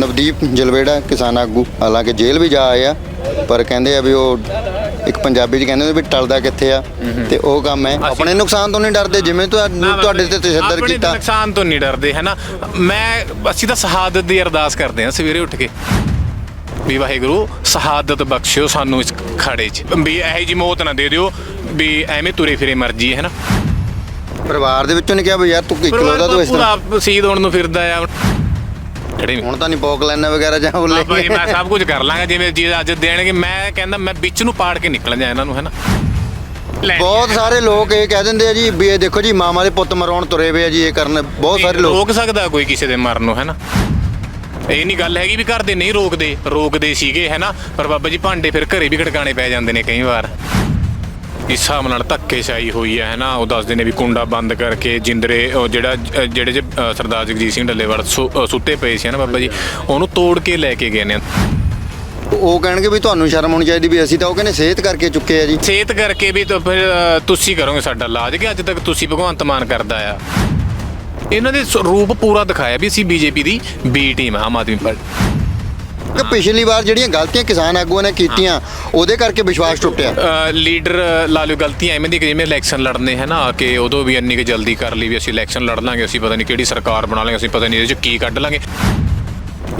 ਨਵਦੀਪ ਜਲਵੇੜਾ ਕਿਸਾਨ ਆਗੂ ਹਾਲਾਂਕਿ ਜੇਲ੍ਹ ਵੀ ਜਾ ਆਏ ਆ ਪਰ ਕਹਿੰਦੇ ਆ ਵੀ ਉਹ ਇੱਕ ਪੰਜਾਬੀ ਚ ਕਹਿੰਦੇ ਨੇ ਵੀ ਟਲਦਾ ਕਿੱਥੇ ਆ ਤੇ ਉਹ ਕੰਮ ਹੈ। ਆਪਣੇ ਨੁਕਸਾਨ ਤੋਂ ਨਹੀਂ ਡਰਦੇ ਜਿਵੇਂ ਤੁਹਾਨੂੰ ਤੁਹਾਡੇ ਤੇ ਤਸ਼ੱਦਦ ਆਪਣੇ ਕੀਤਾ। ਨੁਕਸਾਨ ਤੋਂ ਨਹੀਂ ਡਰਦੇ ਹੈ ਨਾ? ਮੈਂ ਅਸੀਂ ਤਾਂ ਸ਼ਹਾਦਤ ਦੀ ਅਰਦਾਸ ਕਰਦੇ ਹਾਂ ਸਵੇਰੇ ਉੱਠ ਕੇ। ਵੀ ਵਾਹਿਗੁਰੂ ਸ਼ਹਾਦਤ ਬਖਸ਼ਿਓ ਸਾਨੂੰ ਇਸ ਖੜੇ 'ਚ। ਵੀ ਇਹੋ ਜੀ ਮੌਤ ਨਾ ਦੇ ਦਿਓ ਵੀ ਐਵੇਂ ਤੁਰੇ ਫਿਰੇ ਮਰਜ਼ੀ ਹੈ ਨਾ? ਪਰਿਵਾਰ ਦੇ ਵਿੱਚੋਂ ਨਹੀਂ ਕਿਹਾ ਵੀ ਯਾਰ ਤੂੰ ਇਕਲੌਤਾ ਤੂੰ ਇਸ ਤਰ੍ਹਾਂ। ਪੂਰਾ ਸ਼ਹੀਦ ਹੋਣ ਨੂੰ ਫਿਰਦਾ ਆ। ਜਿਹੜੇ ਵੀ ਹੁਣ ਤਾਂ ਨਹੀਂ ਪੋਕ ਲੈਣਾ ਵਗੈਰਾ ਜਾਂ ਬੋਲੇ ਬਾਬਾ ਜੀ ਮੈਂ ਸਭ ਕੁਝ ਕਰ ਲਾਂਗਾ ਜਿਵੇਂ ਜੀ ਅੱਜ ਦੇਣਗੇ ਮੈਂ ਕਹਿੰਦਾ ਮੈਂ ਵਿੱਚ ਨੂੰ ਪਾੜ ਕੇ ਨਿਕਲ ਜਾ ਇਹਨਾਂ ਨੂੰ ਹੈ ਨਾ। ਬਹੁਤ ਸਾਰੇ ਲੋਕ ਇਹ ਕਹਿ ਦਿੰਦੇ ਆ ਜੀ ਵੀ ਇਹ ਦੇਖੋ ਜੀ ਮਾਮਾ ਦੇ ਪੁੱਤ ਮਰਾਉਣ ਤੁਰੇ ਹੋਏ ਆ ਜੀ ਇਹ ਕਰਨ। ਬਹੁਤ ਸਾਰੇ ਲੋਕ ਰੋਕ ਸਕਦਾ ਕੋਈ ਕਿਸੇ ਦੇ ਮਰਨ ਨੂੰ ਹੈ ਨਾ। ਇਹ ਨਹੀਂ ਗੱਲ ਹੈਗੀ ਵੀ ਘਰ ਦੇ ਨਹੀਂ ਰੋਕਦੇ। ਰੋਕਦੇ ਸੀਗੇ ਹੈ ਨਾ। ਪਰ ਬਾਬਾ ਜੀ ਭਾਂਡੇ ਫਿਰ ਘਰੇ ਵੀ ਖੜਕਾਣੇ ਪੈ ਜਾਂਦੇ ਨੇ ਕਈ ਵਾਰ। ਇਸ ਹਿਸਾਬ ਨਾਲ ਧੱਕੇਸ਼ਾਹੀ ਹੋਈ ਹੈ ਨਾ ਉਹ ਦੱਸਦੇ ਨੇ ਵੀ ਕੁੰਡਾ ਬੰਦ ਕਰਕੇ ਜਿੰਦਰੇ ਉਹ ਜਿਹੜਾ ਜਿਹੜੇ ਜੇ ਅ, ਸਰਦਾਰ ਜਗਜੀਤ ਸਿੰਘ ਸੁ- ਅ, ਸੁੱਤੇ ਪਏ ਸੀ ਨਾ ਬਾਬਾ ਜੀ? ਉਹਨੂੰ ਤੋੜ ਕੇ ਲੈ ਕੇ ਗਏ ਨੇ। ਉਹ ਕਹਿਣਗੇ ਵੀ ਤੁਹਾਨੂੰ ਸ਼ਰਮ ਆਉਣੀ ਚਾਹੀਦੀ ਵੀ ਅਸੀਂ ਤਾਂ ਉਹ ਕਹਿੰਦੇ ਸਿਹਤ ਕਰਕੇ ਚੁੱਕੇ ਆ ਜੀ। ਸਿਹਤ ਕਰਕੇ ਵੀ ਤਾਂ ਫਿਰ ਅ, ਤੁਸੀਂ ਕਰੋਗੇ ਸਾਡਾ ਇਲਾਜ ਕਿ ਅੱਜ ਤੱਕ ਤੁਸੀਂ ਭਗਵੰਤ ਮਾਨ ਕਰਦਾ ਆ? ਇਹਨਾਂ ਦੇ ਸ- ਰੂਪ ਪੂਰਾ ਦਿਖਾਇਆ ਵੀ ਅਸੀਂ ਬੀਜੇਪੀ ਦੀ ਬੀ ਟੀਮ ਆ ਆਮ ਆਦਮੀ ਪਾਰਟੀ। ਕਿ ਪਿਛਲੀ ਵਾਰ ਜਿਹੜੀਆਂ ਗਲਤੀਆਂ ਕਿਸਾਨ ਆਗੂਆਂ ਨੇ ਕੀਤੀਆਂ ਉਹਦੇ ਕਰਕੇ ਵਿਸ਼ਵਾਸ ਟੁੱਟਿਆ। ਲੀਡਰ ਲਾ ਲਓ ਗਲਤੀਆਂ ਐਵੇਂ ਦੀ ਕਿ ਜਿਵੇਂ ਇਲੈਕਸ਼ਨ ਲੜਨੇ ਹੈ ਨਾ ਕਿ ਉਦੋਂ ਵੀ ਇੰਨੀ ਕਿ ਜਲਦੀ ਕਰ ਲਈ ਵੀ ਅਸੀਂ ਇਲੈਕਸ਼ਨ ਲੜ ਲਾਂਗੇ ਅਸੀਂ ਪਤਾ ਨਹੀਂ ਕਿਹੜੀ ਸਰਕਾਰ ਬਣਾ ਲਾਂਗੇ ਅਸੀਂ ਪਤਾ ਨਹੀਂ ਇਹਦੇ ਚ ਕੀ ਕੱਢ ਲਾਂਗੇ।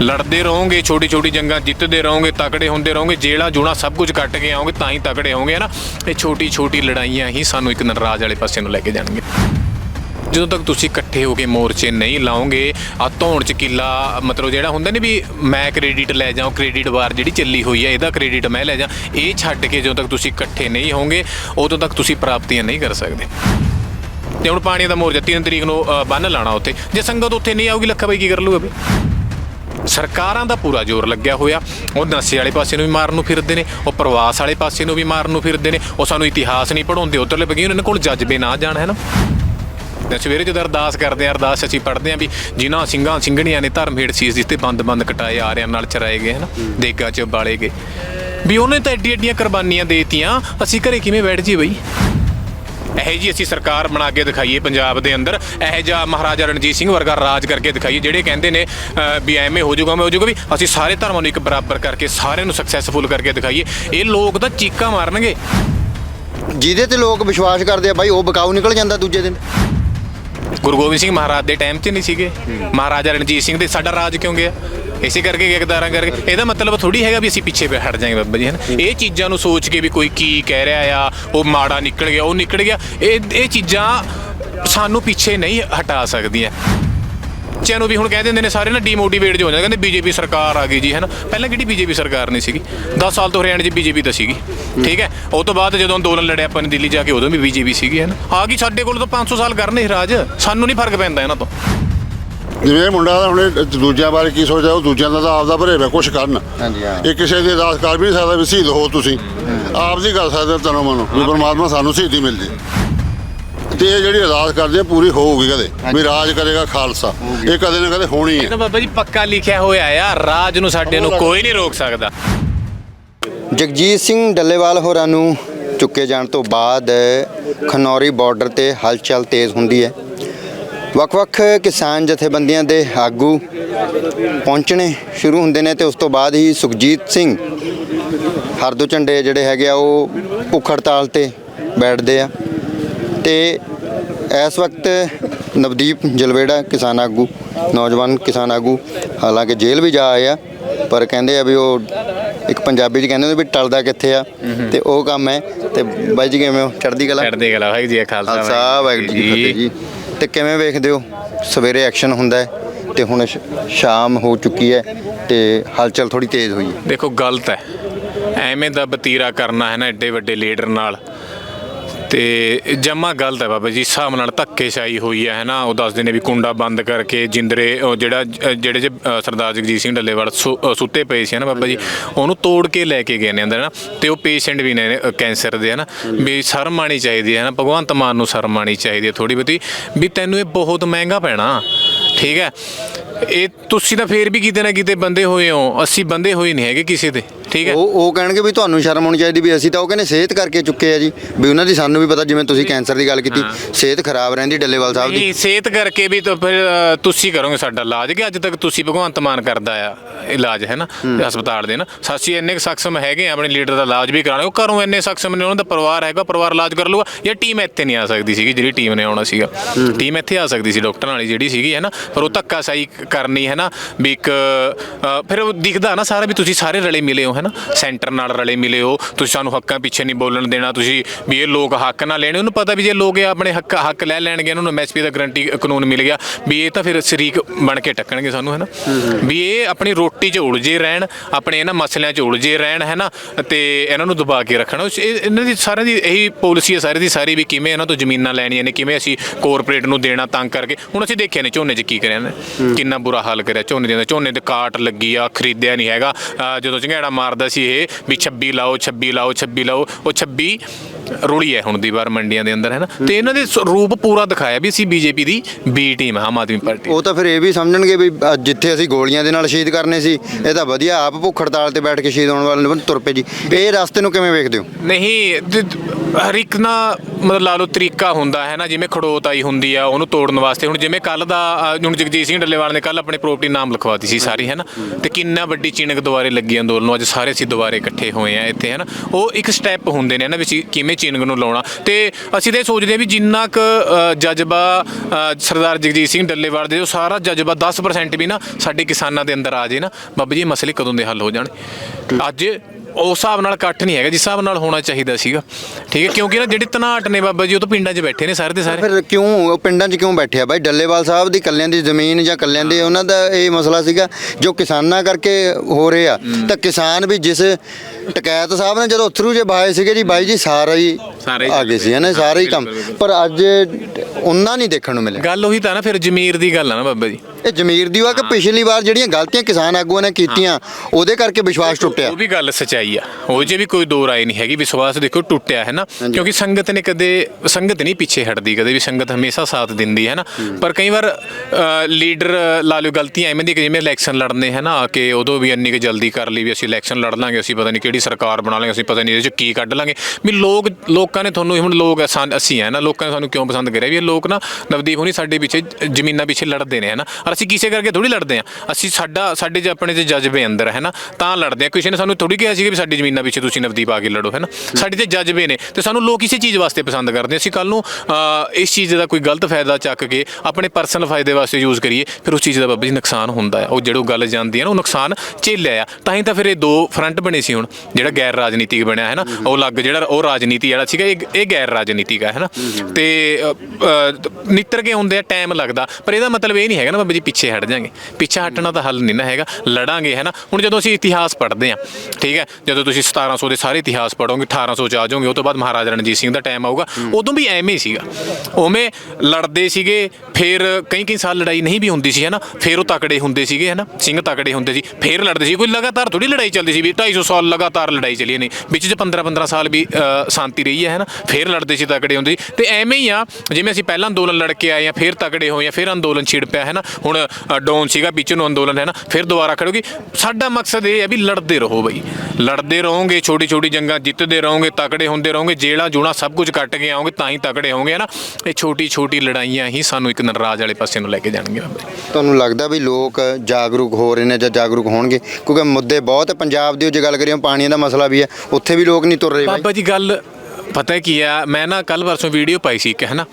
ਲੜਦੇ ਰਹੋਗੇ ਛੋਟੀ ਛੋਟੀ ਜੰਗਾਂ ਜਿੱਤਦੇ ਰਹੋਗੇ ਤਕੜੇ ਹੁੰਦੇ ਰਹੋਗੇ ਜੇਲਾ ਜੂਣਾ ਸਭ ਕੁਝ ਕੱਟ ਕੇ ਆਓਗੇ ਤਾਂ ਹੀ ਤਕੜੇ ਹੋਵੋਗੇ ਨਾ? ਇਹ ਛੋਟੀ ਛੋਟੀ ਲੜਾਈਆਂ ਹੀ ਸਾਨੂੰ ਇੱਕ ਨਰਾਜ ਵਾਲੇ ਪਾਸੇ ਨੂੰ ਲੈ ਕੇ ਜਾਣਗੇ ਜਦੋਂ ਤੱਕ ਤੁਸੀਂ ਇਕੱਠੇ ਹੋ ਕੇ ਮੋਰਚੇ ਨਹੀਂ ਲਾਓਗੇ ਆ ਧੌਣ ਚ ਕਿੱਲਾ ਮਤਲਬ ਜਿਹੜਾ ਹੁੰਦਾ ਨਹੀਂ ਵੀ ਮੈਂ ਕ੍ਰੈਡਿਟ ਲੈ ਜਾਵਾਂ ਕ੍ਰੈਡਿਟ ਵਾਰ ਜਿਹੜੀ ਚੱਲੀ ਹੋਈ ਹੈ ਇਹਦਾ ਕ੍ਰੈਡਿਟ ਮੈਂ ਲੈ ਜਾ ਇਹ ਛੱਡ ਕੇ ਜਦੋਂ ਤੱਕ ਤੁਸੀਂ ਇਕੱਠੇ ਨਹੀਂ ਹੋਗੇ ਉਦੋਂ ਤੱਕ ਤੁਸੀਂ ਪ੍ਰਾਪਤੀਆਂ ਨਹੀਂ ਕਰ ਸਕਦੇ। ਤੇ ਹੁਣ ਪਾਣੀ ਦਾ ਮੋਰਚਾ 3 ਤਰੀਕ ਨੂੰ ਅ, ਬੰਨ ਲਾਣਾ ਉੱਥੇ। ਜੇ ਸੰਗਤ ਉੱਥੇ ਨਹੀਂ ਆਊਗੀ ਲੱਖਾ ਬਾਈ ਕੀ ਕਰ ਲੂਗਾ ਵੀ ਸਰਕਾਰਾਂ ਦਾ ਪੂਰਾ ਜ਼ੋਰ ਲੱਗਿਆ ਹੋਇਆ। ਉਹ ਨਸ਼ੇ ਵਾਲੇ ਪਾਸੇ ਨੂੰ ਵੀ ਮਾਰਨ ਨੂੰ ਫਿਰਦੇ ਨੇ ਉਹ ਪ੍ਰਵਾਸ ਵਾਲੇ ਪਾਸੇ ਨੂੰ ਵੀ ਮਾਰਨ ਨੂੰ ਫਿਰਦੇ ਨੇ ਉਹ ਸਾਨੂੰ ਇਤਿਹਾਸ ਨਹੀਂ ਪੜਾਉਂਦੇ ਉਧਰਲੇ ਬਗੀ ਉਹਨਾਂ ਕੋਲ ਜਜ਼ਬੇ ਨਾ ਜਾਣ ਹੈ ਨਾ? ਤੇ ਸਵੇਰੇ ਜਦੋਂ ਅਰਦਾਸ ਕਰਦੇ ਆ ਅਰਦਾਸ ਅਸੀਂ ਪੜ੍ਹਦੇ ਆ ਵੀ ਜਿਨ੍ਹਾਂ ਸਿੰਘਾਂ ਸਿੰਘਣੀਆਂ ਨੇ ਧਰਮ ਹੇਠ ਸੀਸ ਦਿੱਤੇ ਬੰਦ-ਬੰਦ ਕਟਾਏ ਆਰਿਆਂ ਨਾਲ ਚਰਾਏ ਗਏ ਹਨ ਦੇਗਾ ਚ ਬਾਲੇ ਗਏ। ਵੀ ਉਹਨੇ ਤਾਂ ਐਡੀ ਐਡੀਆਂ ਕੁਰਬਾਨੀਆਂ ਦੇਤੀਆਂ। ਅਸੀਂ ਘਰੇ ਕਿਵੇਂ ਬੈਠ ਜੀ ਬਈ? ਇਹ ਜੀ ਅਸੀਂ ਸਰਕਾਰ ਬਣਾ ਕੇ ਦਿਖਾਈਏ ਪੰਜਾਬ ਦੇ ਅੰਦਰ। ਇਹ ਜਿਹਾ ਮਹਾਰਾਜਾ ਰਣਜੀਤ ਸਿੰਘ ਵਰਗਾ ਰਾਜ ਕਰਕੇ ਦਿਖਾਈਏ ਜਿਹੜੇ ਕਹਿੰਦੇ ਨੇ ਵੀ ਐਵੇਂ ਹੋ ਜਾਊਗਾ ਮੈਂ ਹੋ ਜਾਊਗਾ ਵੀ ਅਸੀਂ ਸਾਰੇ ਧਰਮਾਂ ਨੂੰ ਇੱਕ ਬਰਾਬਰ ਕਰਕੇ ਸਾਰਿਆਂ ਨੂੰ ਸਕਸੈਸਫੁਲ ਕਰਕੇ ਦਿਖਾਈਏ। ਇਹ ਲੋਕ ਤਾਂ ਚੀਕਾਂ ਮਾਰਨਗੇ। ਜਿਹਦੇ ਤੇ ਲੋਕ ਵਿਸ਼ਵਾਸ ਕਰਦੇ ਆ ਬਾਈ ਉਹ ਬਕਾਊ ਨਿਕਲ ਜਾਂਦਾ ਦੂਜੇ ਦਿਨ। ਗੁਰੂ ਗੋਬਿੰਦ ਸਿੰਘ ਮਹਾਰਾਜ ਦੇ ਟਾਈਮ 'ਚ ਨਹੀਂ ਸੀਗੇ। ਮਹਾਰਾਜਾ ਰਣਜੀਤ ਸਿੰਘ ਦੇ ਸਾਡਾ ਰਾਜ ਕਿਉਂ ਗਿਆ? ਇਸੇ ਕਰਕੇ ਗਿਰਦਾਰਾਂ ਕਰਕੇ। ਇਹਦਾ ਮਤਲਬ ਥੋੜੀ ਹੈਗਾ ਵੀ ਅਸੀਂ ਪਿੱਛੇ ਪੇ, ਹਟ ਜਾਾਂਗੇ ਬਾਬਾ ਜੀ ਹਨ ਇਹ ਚੀਜ਼ਾਂ ਨੂੰ ਸੋਚ ਕੇ ਵੀ ਕੋਈ ਕੀ ਕਹਿ ਰਿਹਾ ਆ, ਉਹ ਮਾੜਾ ਨਿਕਲ ਗਿਆ, ਉਹ ਨਿਕਲ ਗਿਆ। ਇਹ ਇਹ ਚੀਜ਼ਾਂ ਸਾਨੂੰ ਪਿੱਛੇ ਨਹੀਂ ਹਟਾ ਸਕਦੀਆਂ। ਬੱਚਿਆਂ ਨੂੰ ਵੀ ਹੁਣ ਕਹਿ ਦਿੰਦੇ ਨੇ ਸਾਰੇ ਨਾ ਡੀਮੋਟੀਵੇਟ ਜੋ ਹੋ ਜਾਂਦੇ ਕਹਿੰਦੇ ਬੀਜੇਪੀ ਸਰਕਾਰ ਆ ਗਈ ਜੀ ਹੈ ਨਾ ਪਹਿਲਾਂ ਕਿਹੜੀ ਬੀਜੇਪੀ ਸਰਕਾਰ ਨਹੀਂ ਸੀਗੀ? 10 ਸਾਲ ਤੋਂ ਹਰਿਆਣਾ 'ਚ ਬੀਜੇਪੀ ਤਾਂ ਸੀਗੀ ਠੀਕ ਹੈ? ਉਹ ਤੋਂ ਬਾਅਦ ਜਦੋਂ ਅੰਦੋਲਨ ਲੜਿਆ ਆਪਾਂ ਨੇ ਦਿੱਲੀ ਜਾ ਕੇ ਉਦੋਂ ਵੀ ਬੀਜੇਪੀ ਸੀਗੀ ਹੈ ਨਾ ਆ ਗਈ ਸਾਡੇ ਕੋਲ ਤਾਂ 500 ਸਾਲ ਕਰਨੇ ਰਾਜ ਸਾਨੂੰ ਨਹੀਂ ਫ਼ਰਕ ਪੈਂਦਾ ਇਹਨਾਂ ਤੋਂ। ਜਿਵੇਂ ਇਹ ਮੁੰਡਾ ਦਾ ਹੁਣ ਦੂਜਿਆਂ ਬਾਰੇ ਕੀ ਸੋਚਦਾ ਉਹ ਦੂਜਿਆਂ ਦਾ ਤਾਂ ਆਪਦਾ ਭਰੇਵਾ ਕੁਛ ਕਰਨ। ਹਾਂਜੀ, ਹਾਂ। ਇਹ ਕਿਸੇ ਦੀ ਅਰਦਾਸ ਕਰ ਵੀ ਨਹੀਂ ਸਕਦਾ ਵੀ ਸ਼ਹੀਦ ਹੋ ਤੁਸੀਂ। ਆਪ ਦੀ ਗੱਲ ਸਕਦੇ ਤਨੋ ਮਨੋ ਵੀ ਪਰਮਾਤਮਾ ਸਾਨੂੰ ਸ਼ਹੀਦੀ ਮਿਲ ਜੇ। ਤੇ ਇਹ ਜਿਹੜੀ ਅਰਦਾਸ ਕਰਦੇ ਆ ਪੂਰੀ ਹੋਊਗੀ ਕਦੇ। ਵੀ ਰਾਜ ਕਰੇਗਾ ਖਾਲਸਾ। ਇਹ ਕਦੇ ਨਾ ਕਦੇ ਹੋਣੀ ਇਹ ਹੈ ਤਾਂ ਬਾਬਾ ਜੀ ਪੱਕਾ ਲਿਖਿਆ ਹੋਇਆ ਆ ਰਾਜ ਨੂੰ ਸਾਡੇ ਨੂੰ ਕੋਈ ਨਹੀਂ ਰੋਕ ਸਕਦਾ। ਜਗਜੀਤ ਸਿੰਘ ਡੱਲੇਵਾਲ ਹੋਰਾਂ ਨੂੰ ਚੁੱਕੇ ਜਾਣ ਤੋਂ ਬਾਅਦ ਖਨੌਰੀ ਬਾਰਡਰ ਤੇ ਹਲਚਲ ਤੇਜ਼ ਹੁੰਦੀ ਹੈ। ਵੱਖ-ਵੱਖ ਕਿਸਾਨ ਜਥੇਬੰਦੀਆਂ ਦੇ ਆਗੂ ਪਹੁੰਚਣੇ ਸ਼ੁਰੂ ਹੁੰਦੇ ਨੇ ਤੇ ਉਸ ਤੋਂ ਬਾਅਦ ਹੀ ਸੁਖਜੀਤ ਸਿੰਘ ਹਰਦੋ ਝੰਡੇ ਜਿਹੜੇ ਹੈਗੇ ਆ ਉਹ ਭੁੱਖ ਹੜਤਾਲ ਤੇ ਬੈਠਦੇ ਆ। ਤੇ ਇਸ ਵਕਤ ਨਵਦੀਪ ਜਲਵੇੜਾ ਕਿਸਾਨ ਆਗੂ ਨੌਜਵਾਨ ਕਿਸਾਨ ਆਗੂ ਹਾਲਾਂਕਿ ਜੇਲ੍ਹ ਵੀ ਜਾ ਆਏ ਆ ਪਰ ਕਹਿੰਦੇ ਆ ਵੀ ਉਹ ਇੱਕ ਪੰਜਾਬੀ ਚ ਕਹਿੰਦੇ ਨੇ ਵੀ ਟਲਦਾ ਕਿੱਥੇ ਆ ਤੇ ਉਹ ਕੰਮ ਹੈ ਤੇ ਬਾਈ ਜੀ ਕਿਵੇਂ ਹੋ? ਚੜ੍ਹਦੀ ਕਲਾ? ਕਰਦੇ ਗਲਾ ਵਾਹਿਗੁਰੂ ਜੀ ਕਾ ਖਾਲਸਾ ਖਾਲਸਾ ਵਾਹਿਗੁਰੂ ਜੀ ਕੀ ਫਤਿਹ ਜੀ। ਤੇ ਕਿਵੇਂ ਵੇਖਦੇ ਹੋ? ਸਵੇਰੇ ਐਕਸ਼ਨ ਹੁੰਦਾ ਹੈ ਤੇ ਹੁਣ ਸ਼- ਸ਼ਾਮ ਹੋ ਚੁੱਕੀ ਹੈ ਤੇ ਹਲਚਲ ਥੋੜੀ ਤੇਜ਼ ਹੋਈ ਹੈ। ਦੇਖੋ ਗਲਤ ਹੈ। ਐਵੇਂ ਦਾ ਬਤੀਰਾ ਕਰਨਾ ਹੈ ਨਾ ਐਡੇ ਵੱਡੇ ਲੀਡਰ ਨਾਲ ਤੇ ਜਮਾ ਗਲਤ ਹੈ ਬਾਬਾ ਜੀ ਹਿਸਾਬ ਨਾਲ ਧੱਕੇਸ਼ਾਹੀ ਹੋਈ ਹੈ ਨਾ ਉਹ ਦੱਸਦੇ ਨੇ ਵੀ ਕੁੰਡਾ ਬੰਦ ਕਰਕੇ ਜਿੰਦਰੇ ਉਹ ਜਿਹੜਾ ਜਿਹੜੇ ਜੇ ਸਰਦਾਰ ਜਗਜੀਤ ਸਿੰਘ ਡੱਲੇਵਾਲ ਸੁ- ਸੁੱਤੇ ਪਏ ਸੀ ਨਾ ਬਾਬਾ ਜੀ? ਉਹਨੂੰ ਤੋੜ ਕੇ ਲੈ ਕੇ ਗਏ ਨੇ ਅੰਦਰ ਨਾ ਤੇ ਉਹ ਪੇਸ਼ੈਂਟ ਵੀ ਨੇ ਅ, ਕੈਂਸਰ ਦੇ ਹਨਾ? ਵੀ ਸ਼ਰਮ ਆਉਣੀ ਚਾਹੀਦੀ ਹੈ ਨਾ ਭਗਵੰਤ ਮਾਨ ਨੂੰ ਸ਼ਰਮ ਆਉਣੀ ਚਾਹੀਦੀ ਹੈ ਥੋੜੀ ਬਹੁਤੀ ਵੀ ਤੈਨੂੰ ਇਹ ਬਹੁਤ ਮਹਿੰਗਾ ਪੈਣਾ ਠੀਕ ਹੈ? ਇਹ ਤੁਸੀਂ ਤਾਂ ਫੇਰ ਵੀ ਕਿਤੇ ਨਾ ਕਿਤੇ ਬੰਦੇ ਹੋਏ ਹੋ। ਅਸੀਂ ਬੰਦੇ ਹੋਏ ਨਹੀਂ ਹੈਗੇ ਕਿਸੇ ਦੇ ਠੀਕ ਹੈ? ਉਹ ਉਹ ਕਹਿਣਗੇ ਵੀ ਤੁਹਾਨੂੰ ਸ਼ਰਮ ਹੋਣੀ ਚਾਹੀਦੀ ਵੀ ਅਸੀਂ ਤਾਂ ਉਹ ਕਹਿੰਦੇ ਸਿਹਤ ਕਰਕੇ ਚੁੱਕੇ ਆ ਜੀ ਵੀ ਉਹਨਾਂ ਦੀ ਸਾਨੂੰ ਵੀ ਪਤਾ ਜਿਵੇਂ ਤੁਸੀਂ ਕੈਂਸਰ ਦੀ ਗੱਲ ਕੀਤੀ ਸਿਹਤ ਖਰਾਬ ਰਹਿੰਦੀ ਡੱਲੇਵਾਲ ਸਾਹਿਬ ਦੀ। ਨਹੀਂ ਸਿਹਤ ਕਰਕੇ ਵੀ ਤਾਂ ਫਿਰ ਤੁਸੀਂ ਕਰੋਗੇ ਸਾਡਾ ਇਲਾਜ ਕਿ ਅੱਜ ਤੱਕ ਤੁਸੀਂ ਭਗਵੰਤ ਮਾਨ ਕਰਦਾ ਆ ਇਲਾਜ ਹੈ ਨਾ ਹਸਪਤਾਲ ਦੇ ਨਾ। ਸਾਸੀ ਇੰਨੇ ਕੁ ਸક્ષਮ ਹੈਗੇ ਆ ਆਪਣੇ ਲੀਡਰ ਦਾ ਇਲਾਜ ਵੀ ਕਰਾਣਾ ਉਹ ਘਰੋਂ ਇੰਨੇ ਸક્ષਮ ਨੇ ਉਹਨਾਂ ਦਾ ਪਰਿਵਾਰ ਹੈਗਾ ਪਰਿਵਾਰ ਇਲਾਜ ਕਰ ਲੂਗਾ ਜਾਂ ਟੀਮ ਇੱਥੇ ਨਹੀਂ ਆ ਸਕਦੀ ਸੀਗੀ ਜਿਹੜੀ ਟੀਮ ਨੇ ਆਉਣਾ ਸੀਗਾ। ਟੀਮ ਇੱਥੇ ਆ ਸਕਦੀ ਸੀ ਡਾਕਟਰਾਂ ਵਾਲੀ ਜਿਹੜੀ ਸੀਗੀ ਹੈ ਨਾ ਪਰ ਉਹ ਧੱਕਾ ਸਾਈ ਕਰਨੀ ਹੈ ਨਾ ਵੀ ਇੱਕ ਅ, ਫਿਰ ਉਹ ਦਿਖਦਾ ਨਾ ਸਾਰਾ ਵੀ ਤੁਸੀਂ ਸਾਰੇ ਰਲੇ ਮਿਲੇ ਹੋ ਹੈ ਨਾ ਸੈਂਟਰ ਨਾਲ ਰਲੇ ਮਿਲੇ ਹੋ ਤੁਸੀਂ ਸਾਨੂੰ ਹੱਕਾਂ ਪਿੱਛੇ ਨਹੀਂ ਬੋਲਣ ਦੇਣਾ ਤੁਸੀਂ ਵੀ ਇਹ ਲੋਕ ਹੱਕ ਨਾ ਲੈਣੇ ਉਹਨੂੰ ਪਤਾ ਵੀ ਜੇ ਲੋਕ ਇਹ ਆਪਣੇ ਹੱਕ ਹੱਕ ਲੈ ਲੈਣਗੇ ਇਹਨਾਂ ਨੂੰ ਐਮਐਸਪੀ ਦਾ ਗਰੰਟੀ ਕਾਨੂੰਨ ਮਿਲ ਗਿਆ ਵੀ ਇਹ ਤਾਂ ਫਿਰ ਸ਼ਰੀਕ ਬਣ ਕੇ ਟੱਕਣਗੇ ਸਾਨੂੰ ਹੈ ਨਾ ਵੀ ਇਹ ਆਪਣੀ ਰੋਟੀ 'ਚ ਉਲਝੇ ਰਹਿਣ ਆਪਣੇ ਇਹਨਾਂ ਮਸਲਿਆਂ 'ਚ ਉਲਝੇ ਰਹਿਣ ਹੈ ਨਾ ਤੇ ਇਹਨਾਂ ਨੂੰ ਦਬਾ ਕੇ ਰੱਖਣਾ ਉਸ- ਇਹ- ਇਹਨਾਂ ਦੀ ਸਾਰਿਆਂ ਦੀ ਇਹੀ ਪਾਲਿਸੀ ਹੈ ਸਾਰੀ ਦੀ ਸਾਰੀ ਵੀ ਕਿਵੇਂ ਇਹਨਾਂ ਤੋਂ ਜ਼ਮੀਨਾਂ ਲੈਣੀਆਂ ਨੇ ਕਿਵੇਂ ਅਸੀਂ ਕਾਰਪੋਰੇਟ ਨੂੰ ਦੇਣਾ ਤੰਗ ਕਰਕੇ ਹੁਣ ਅਸੀਂ ਦੇਖਿਆ ਨੇ ਝੋਨੇ 'ਚ ਕੀ ਕਰਿਆ ਨੇ ਕਿੰਨਾ ਬੁਰਾ ਹਾਲ ਕਰਿਆ। ਝੋਨੇ ਦੇ ਝੋਨੇ ਦੇ ਕਾਟ ਲੱਗੀ ਆ ਖਰੀਦਿਆ ਨਹੀਂ ਹੈਗਾ। ਜਦੋਂ ਝੰਗੜਾ ਮਾਰਦਾ ਸੀ ਇਹ ਵੀ 26 ਲਾਓ 26 ਲਾਓ 26 ਲਾਓ ਉਹ 26 ਰੁਲੀ ਹੈ ਹੁਣ ਦੀ ਵਾਰ ਮੰਡੀਆਂ ਦੇ ਅੰਦਰ ਹੈ ਨਾ? ਤੇ ਇਹਨਾਂ ਦੇ ਸ- ਰੂਪ ਪੂਰਾ ਦਿਖਾਇਆ ਵੀ ਅਸੀਂ ਬੀਜੇਪੀ ਦੀ ਬੀ ਟੀਮ ਹੈ ਆਮ ਆਦਮੀ ਪਾਰਟੀ ਉਹ ਤਾਂ ਫਿਰ ਇਹ ਵੀ ਸਮਝਣਗੇ ਵੀ ਜਿੱਥੇ ਅਸੀਂ ਗੋਲੀਆਂ ਦੇ ਨਾਲ ਸ਼ਹੀਦ ਕਰਨੇ ਸੀ ਇਹ ਤਾਂ ਵਧੀਆ ਆਪ ਭੁੱਖ ਹੜਤਾਲ ਤੇ ਬੈਠ ਕੇ ਸ਼ਹੀਦ ਹੋਣ ਵਾਲੇ ਨੇ ਤੁਰ ਪਏ ਜੀ। ਇਹ ਰਸਤੇ ਨੂੰ ਕਿਵੇਂ ਵੇਖਦੇ ਹੋ? ਨਹੀਂ ਤੇ ਹਰ ਇੱਕ ਨਾ ਮਤਲਬ ਲਾ ਲਓ ਤਰੀਕਾ ਹੁੰਦਾ ਹੈ ਨਾ? ਜਿਵੇਂ ਖੜੋਤ ਆਈ ਹੁੰਦੀ ਆ ਉਹਨੂੰ ਤੋੜਨ ਵਾਸਤੇ। ਹੁਣ ਜਿਵੇਂ ਕੱਲ ਦਾ ਅ, ਹੁਣ ਜਗਜੀਤ ਸਿੰਘ ਡੱਲੇਵਾਲ ਨੇ ਕੱਲ ਆਪਣੀ ਪ੍ਰਾਪਰਟੀ ਨਾਮ ਲਿਖਵਾਤੀ ਸੀ ਸਾਰੀ, ਹੈ ਨਾ? ਤੇ ਕਿੰਨਾ ਵੱਡੀ ਚਿਣਕ ਦੁਆਰੇ ਲੱਗੀ ਅੰਦੋਲਨ ਨੂੰ, ਅੱਜ ਸਾਰੇ ਅਸੀਂ ਦੁਆਰੇ ਇਕੱਠੇ ਹੋਏ ਆ ਇੱਥੇ, ਹੈ ਨਾ? ਉਹ ਇੱਕ ਸਟੈਪ ਹੁੰਦੇ ਨੇ ਨਾ ਵੀ ਕਿਵੇਂ ਚਿਣਕ ਨੂੰ ਲਾਉਣਾ। ਤੇ ਅਸੀਂ ਤਾਂ ਇਹ ਸੋਚਦੇ ਆ ਵੀ ਜਿੰਨਾ ਕੁ ਜਜ਼ਬਾ ਸਰਦਾਰ ਜਗਜੀਤ ਸਿੰਘ ਡੱਲੇਵਾਲ ਦੇ, ਉਹ ਸਾਰਾ ਜਜ਼ਬਾ 10% ਵੀ ਨਾ ਸਾਡੇ ਕਿਸਾਨਾਂ ਦੇ ਅੰਦਰ ਆ ਜੇ ਨਾ, ਬਾਬਾ ਜੀ ਮਸਲੇ ਕਦੋਂ ਦੇ ਹੱਲ ਹੋ ਜਾਣ ਅੱਜ ਉਸ ਹਿਸਾਬ ਨਾਲ ਇਕੱਠ ਨਹੀਂ ਹੈਗਾ ਜਿਸ ਹਿਸਾਬ ਨਾਲ ਹੋਣਾ ਚਾਹੀਦਾ ਸੀਗਾ। ਠੀਕ ਹੈ ਕਿਉਂਕਿ ਨਾ ਜਿਹੜੇ ਤਨਾਟ ਨੇ ਬਾਬਾ ਜੀ ਉਹ ਤਾਂ ਪਿੰਡਾਂ 'ਚ ਬੈਠੇ ਨੇ ਸਾਰੇ ਦੇ ਸਾਰੇ। ਫਿਰ ਕਿਉਂ ਉਹ ਪਿੰਡਾਂ 'ਚ ਕਿਉਂ ਬੈਠਿਆ ਬਾਈ? ਡੱਲੇਵਾਲ ਸਾਹਿਬ ਦੀ ਕੱਲਿਆਂ ਦੀ ਜ਼ਮੀਨ ਜਾਂ ਕੱਲਿਆਂ ਦੇ ਉਹਨਾਂ ਦਾ ਇਹ ਮਸਲਾ ਸੀਗਾ ਜੋ ਕਿਸਾਨਾਂ ਕਰਕੇ ਹੋ ਰਿਹਾ ਤਾਂ ਕਿਸਾਨ ਵੀ ਜਿਸ ਟਕੈਤ ਸਾਹਿਬ ਨੇ ਜਦੋਂ ਅਥਰੂ ਜੇ ਬਾਏ ਸੀਗੇ ਜੀ ਬਾਈ ਜੀ ਸਾਰਾ ਹੀ ਸਾਰੇ ਹੀ ਆ ਗਏ ਸੀ ਹਨਾ? ਸਾਰੇ ਹੀ ਕੰਮ। ਪਰ ਅੱਜ ਉਹਨਾਂ ਨਹੀਂ ਦੇਖਣ ਨੂੰ ਮਿਲਿਆ। ਗੱਲ ਉਹੀ ਤਾਂ ਨਾ ਫਿਰ ਜ਼ਮੀਰ ਦੀ ਗੱਲ ਆ ਨਾ ਬਾਬਾ ਜੀ। ਇਹ ਜ਼ਮੀਰ ਦੀ ਵਾ ਕਿ ਪਿਛਲੀ ਵਾਰ ਜਿਹੜੀਆਂ ਗਲਤੀਆਂ ਕਿਸਾਨ ਆਗੂਆਂ ਨੇ ਕੀਤੀਆਂ ਉਹਦੇ ਕਰਕੇ ਵਿਸ਼ਵਾਸ ਟੁੱਟਿਆ। ਉਹ ਵੀ ਗੱਲ ਸਚਾਈ ਆ। ਉਹ 'ਚ ਵੀ ਕੋਈ ਦੋ ਰਾਏ ਨਹੀਂ ਹੈਗੀ ਵਿਸ਼ਵਾਸ ਦੇਖੋ ਟੁੱਟਿਆ ਹੈ ਨਾ। ਕਿਉਂਕਿ ਸੰਗਤ ਨੇ ਕਦੇ ਸੰਗਤ ਨਹੀਂ ਪਿੱਛੇ ਹਟਦੀ ਕਦੇ ਵੀ ਸੰਗਤ ਹਮੇਸ਼ਾ ਸਾਥ ਦਿੰਦੀ ਹੈ ਨਾ। ਪਰ ਕਈ ਵਾਰ ਲੀਡਰ ਲਾ ਲਿਓ ਗਲਤੀਆਂ ਐਵੇਂ ਦੀ ਕਿ ਜਿਵੇਂ ਇਲੈਕਸ਼ਨ ਲੜਨੇ ਹੈ ਨਾ ਕਿ ਉਦੋਂ ਵੀ ਇੰਨੀ ਕਿ ਜਲਦੀ ਕਰ ਲਈ ਵੀ ਅਸੀਂ ਇਲੈਕਸ਼ਨ ਲੜ ਲਾਂਗੇ ਅਸੀਂ ਪਤਾ ਨਹੀਂ ਕਿਹੜੀ ਸਰਕਾਰ ਬਣਾ ਲਾਂਗੇ ਅਸੀਂ ਪਤਾ ਨਹੀਂ ਇਹਦੇ 'ਚ ਕੀ ਕੱਢ ਲਾਂਗੇ। ਵੀ ਲੋਕ ਲੋਕਾਂ ਨੇ ਤੁਹਾਨੂੰ ਹੁਣ ਲੋਕ ਅਸੀਂ ਹੈ ਨਾ ਲੋਕਾਂ ਨੇ ਸਾਨੂੰ ਕਿਉਂ ਪਸੰਦ ਕਰਿਆ ਵੀ ਇਹ ਲੋਕ ਨਾ ਨਵਦੀਪ ਹੁਣੀ ਸਾਡੇ ਪਿੱਛੇ ਜ- ਜ਼ਮੀਨਾਂ ਪਿੱਛੇ ਲੜਦੇ ਨੇ ਹੈ ਨਾ। ਔਰ ਅਸੀਂ ਕਿਸੇ ਕਰਕੇ ਥੋੜੀ ਲੜਦੇ ਆ ਅਸੀਂ ਸਾਡਾ ਸਾਡੇ 'ਚ ਆਪਣੇ 'ਚ ਜਜ਼ਬੇ ਅੰਦਰ ਹੈ ਨਾ ਤਾਂ ਲੜਦੇ ਆ ਕਿਸੇ ਨੇ ਸਾਨੂੰ ਥੋੜੀ ਕਿਹਾ ਸੀ ਵੀ ਸਾਡੀ ਜ਼ਮੀਨਾਂ ਪਿੱਛੇ ਤੁਸੀਂ ਨਵਦੀਪ ਆ ਕੇ ਲੜੋ ਹੈ ਨਾ? ਸਾਡੇ 'ਚ ਜਜ਼ਬੇ ਨੇ। ਤੇ ਸਾਨੂੰ ਲੋਕ ਇਸੇ ਚੀਜ਼ ਵਾਸਤੇ ਪਸੰਦ ਕਰਦੇ ਅਸੀਂ ਕੱਲ ਨੂੰ ਅ, ਇਸ ਚੀਜ਼ ਦਾ ਕੋਈ ਗਲਤ ਫਾਇਦਾ ਚੱਕ ਕੇ ਆਪਣੇ ਪਰਸਨਲ ਫਾਇਦੇ ਵਾਸਤੇ ਯੂਜ਼ ਕਰੀਏ ਫਿਰ ਉਸ ਚੀਜ਼ ਦਾ ਬਾਬਾ ਜੀ ਨੁਕਸਾਨ ਹੁੰਦਾ ਹੈ। ਉਹ ਜਿਹੜੋ ਗੱਲ ਜਾਂਦੀ ਹੈ ਨਾ ਉਹ ਨੁਕਸਾਨ ਝੇਲਿਆ ਆ। ਤਾਂ ਹੀ ਤਾਂ ਫਿਰ ਇਹ ਦੋ ਫਰੰਟ ਬਣੇ ਸੀ ਹੁਣ ਜਿਹੜਾ ਗੈਰ ਰਾਜਨੀਤਿਕ ਬਣਿਆ ਹੈ ਨਾ? ਉਹ ਲੱਗ ਜਿਹੜਾ ਉਹ ਰਾਜਨੀਤੀ ਵਾਲਾ ਸੀਗਾ ਇਹ ਇਹ ਗੈਰ ਰਾਜਨੀਤਿਕ ਹੈ ਹੈ ਨਾ? ਤੇ ਅ, ਅ, ਨਿੱਤਰ ਕੇ ਹੁੰਦੇ ਆ ਟਾਈਮ ਲੱਗਦਾ। ਪਰ ਇਹਦਾ ਮਤਲਬ ਇਹ ਨਹੀਂ ਹੈਗਾ ਨਾ ਬਾਬਾ ਜੀ ਪਿੱਛੇ ਹਟ ਜਾਾਂਗੇ। ਪਿੱਛੇ ਹਟਣਾ ਤਾਂ ਹੱਲ ਨਹੀਂ ਨਾ ਹੈਗਾ। ਲੜਾਂਗੇ ਹੈ ਨਾ? ਹੁਣ ਜਦੋਂ ਅਸੀਂ ਇਤਿਹਾਸ ਪੜ੍ਹਦੇ ਆ ਠੀਕ ਹੈ? ਜਦੋਂ ਤੁਸੀਂ 1700 ਦੇ ਸਾਰੇ ਇਤਿਹਾਸ ਪੜ੍ਹੋਗੇ 1800 ਚ ਆ ਜਾਓਗੇ ਉਹ ਤੋਂ ਬਾਅਦ ਮਹਾਰਾਜਾ ਰਣਜੀਤ ਸਿੰਘ ਦਾ ਟਾਈਮ ਆਊਗਾ। ਉਦੋਂ ਵੀ ਐਵੇਂ ਹੀ ਸੀਗਾ। ਉਵੇਂ ਲੜਦੇ ਸੀਗੇ ਫਿਰ ਕਈ ਕਈ ਸਾਲ ਲੜਾਈ ਨਹੀਂ ਵੀ ਹੁੰਦੀ ਸੀ ਹੈ ਨਾ ਫਿਰ ਉਹ ਤਕੜੇ ਹੁੰਦੇ ਸੀਗੇ ਹੈ ਨਾ ਸਿੰਘ ਤਕੜੇ ਹੁੰਦੇ ਸੀ। ਫਿਰ ਲੜਦੇ ਸੀ। ਕੋਈ ਲਗਾਤਾਰ ਥੋੜੀ ਲੜਾਈ ਚੱਲਦੀ ਸੀ ਵੀ 250 ਸਾਲ ਲਗਾਤਾਰ ਲੜਾਈ ਚੱਲੀ ਨਹੀਂ ਵਿੱਚ ਚ 15 15 ਸਾਲ ਵੀ ਸ਼ਾਂਤੀ ਰਹੀ ਹੈ ਹੈ ਨਾ ਫਿਰ ਲੜਦੇ ਸੀ ਤਕੜੇ ਹੁੰਦੇ ਸੀ। ਤੇ ਐਵੇਂ ਹੀ ਆ ਜਿਵੇਂ ਅਸੀਂ ਪਹਿਲਾਂ ਅੰਦੋਲਨ ਲੜ ਕੇ ਆਏ ਆ ਫਿਰ ਤਕੜੇ ਹੋਏ ਆ ਫਿਰ ਅੰਦੋਲਨ ਛਿੜ ਪਿਆ ਹੈ ਨਾ ਹੁਣ ਅ, ਡਾਊਨ ਸੀਗਾ ਵਿੱਚ ਨੂੰ ਅੰਦੋਲਨ ਹੈ ਨਾ ਫਿਰ ਦੁਬਾਰਾ ਖੜੋਗੀ ਸਾਡਾ ਮਕਸਦ ਇਹ ਹੈ ਵੀ ਲੜਦੇ ਰਹੋ ਬਈ। ਲੜਦੇ ਰਹੋਗੇ ਛੋਟੀ ਛੋਟੀ ਜੰਗਾਂ ਜਿੱਤਦੇ ਰਹੋਗੇ ਤਕੜੇ ਹੁੰਦੇ ਰਹੋਗੇ ਜੇਲਾ ਜੂਣਾ ਸਭ ਕੁਝ ਕੱਟ ਕੇ ਆਓਗੇ ਤਾਂ ਹੀ ਤਕੜੇ ਹੋਵੋਗੇ ਹੈ ਨਾ ਇਹ ਛੋਟੀ ਛੋਟੀ ਲੜਾਈਆਂ ਹੀ ਸਾਨੂੰ ਇੱਕ ਨਰਾਜ ਵਾਲੇ ਪਾਸੇ ਨੂੰ ਲੈ ਕੇ ਜਾਣਗੀਆਂ ਤੁਹਾਨੂੰ ਲੱਗਦਾ ਵੀ ਲੋਕ ਜਾਗਰੂਕ ਹੋ ਰਹੇ ਨੇ ਜਾਂ ਜਾਗਰੂਕ ਹੋਣਗੇ? ਕਿਉਂਕਿ ਮੁੱਦੇ ਬਹੁਤ ਹੈ ਪੰਜਾਬ ਦੀ ਜੇ ਗੱਲ ਕਰੀਏ ਪਾਣੀ ਦਾ ਮਸਲਾ ਵੀ ਹੈ ਉੱਥੇ ਵੀ ਲੋਕ ਨਹੀਂ ਤੁਰ ਰਹੇ ਬਾਬਾ ਜੀ ਗੱਲ ਪਤਾ ਕੀ ਆ ਮੈਂ ਨਾ ਕੱਲ ਪਰਸੋਂ ਵੀਡੀਓ ਪਾਈ ਸੀ ਇੱਕ ਹੈ। ਨਾ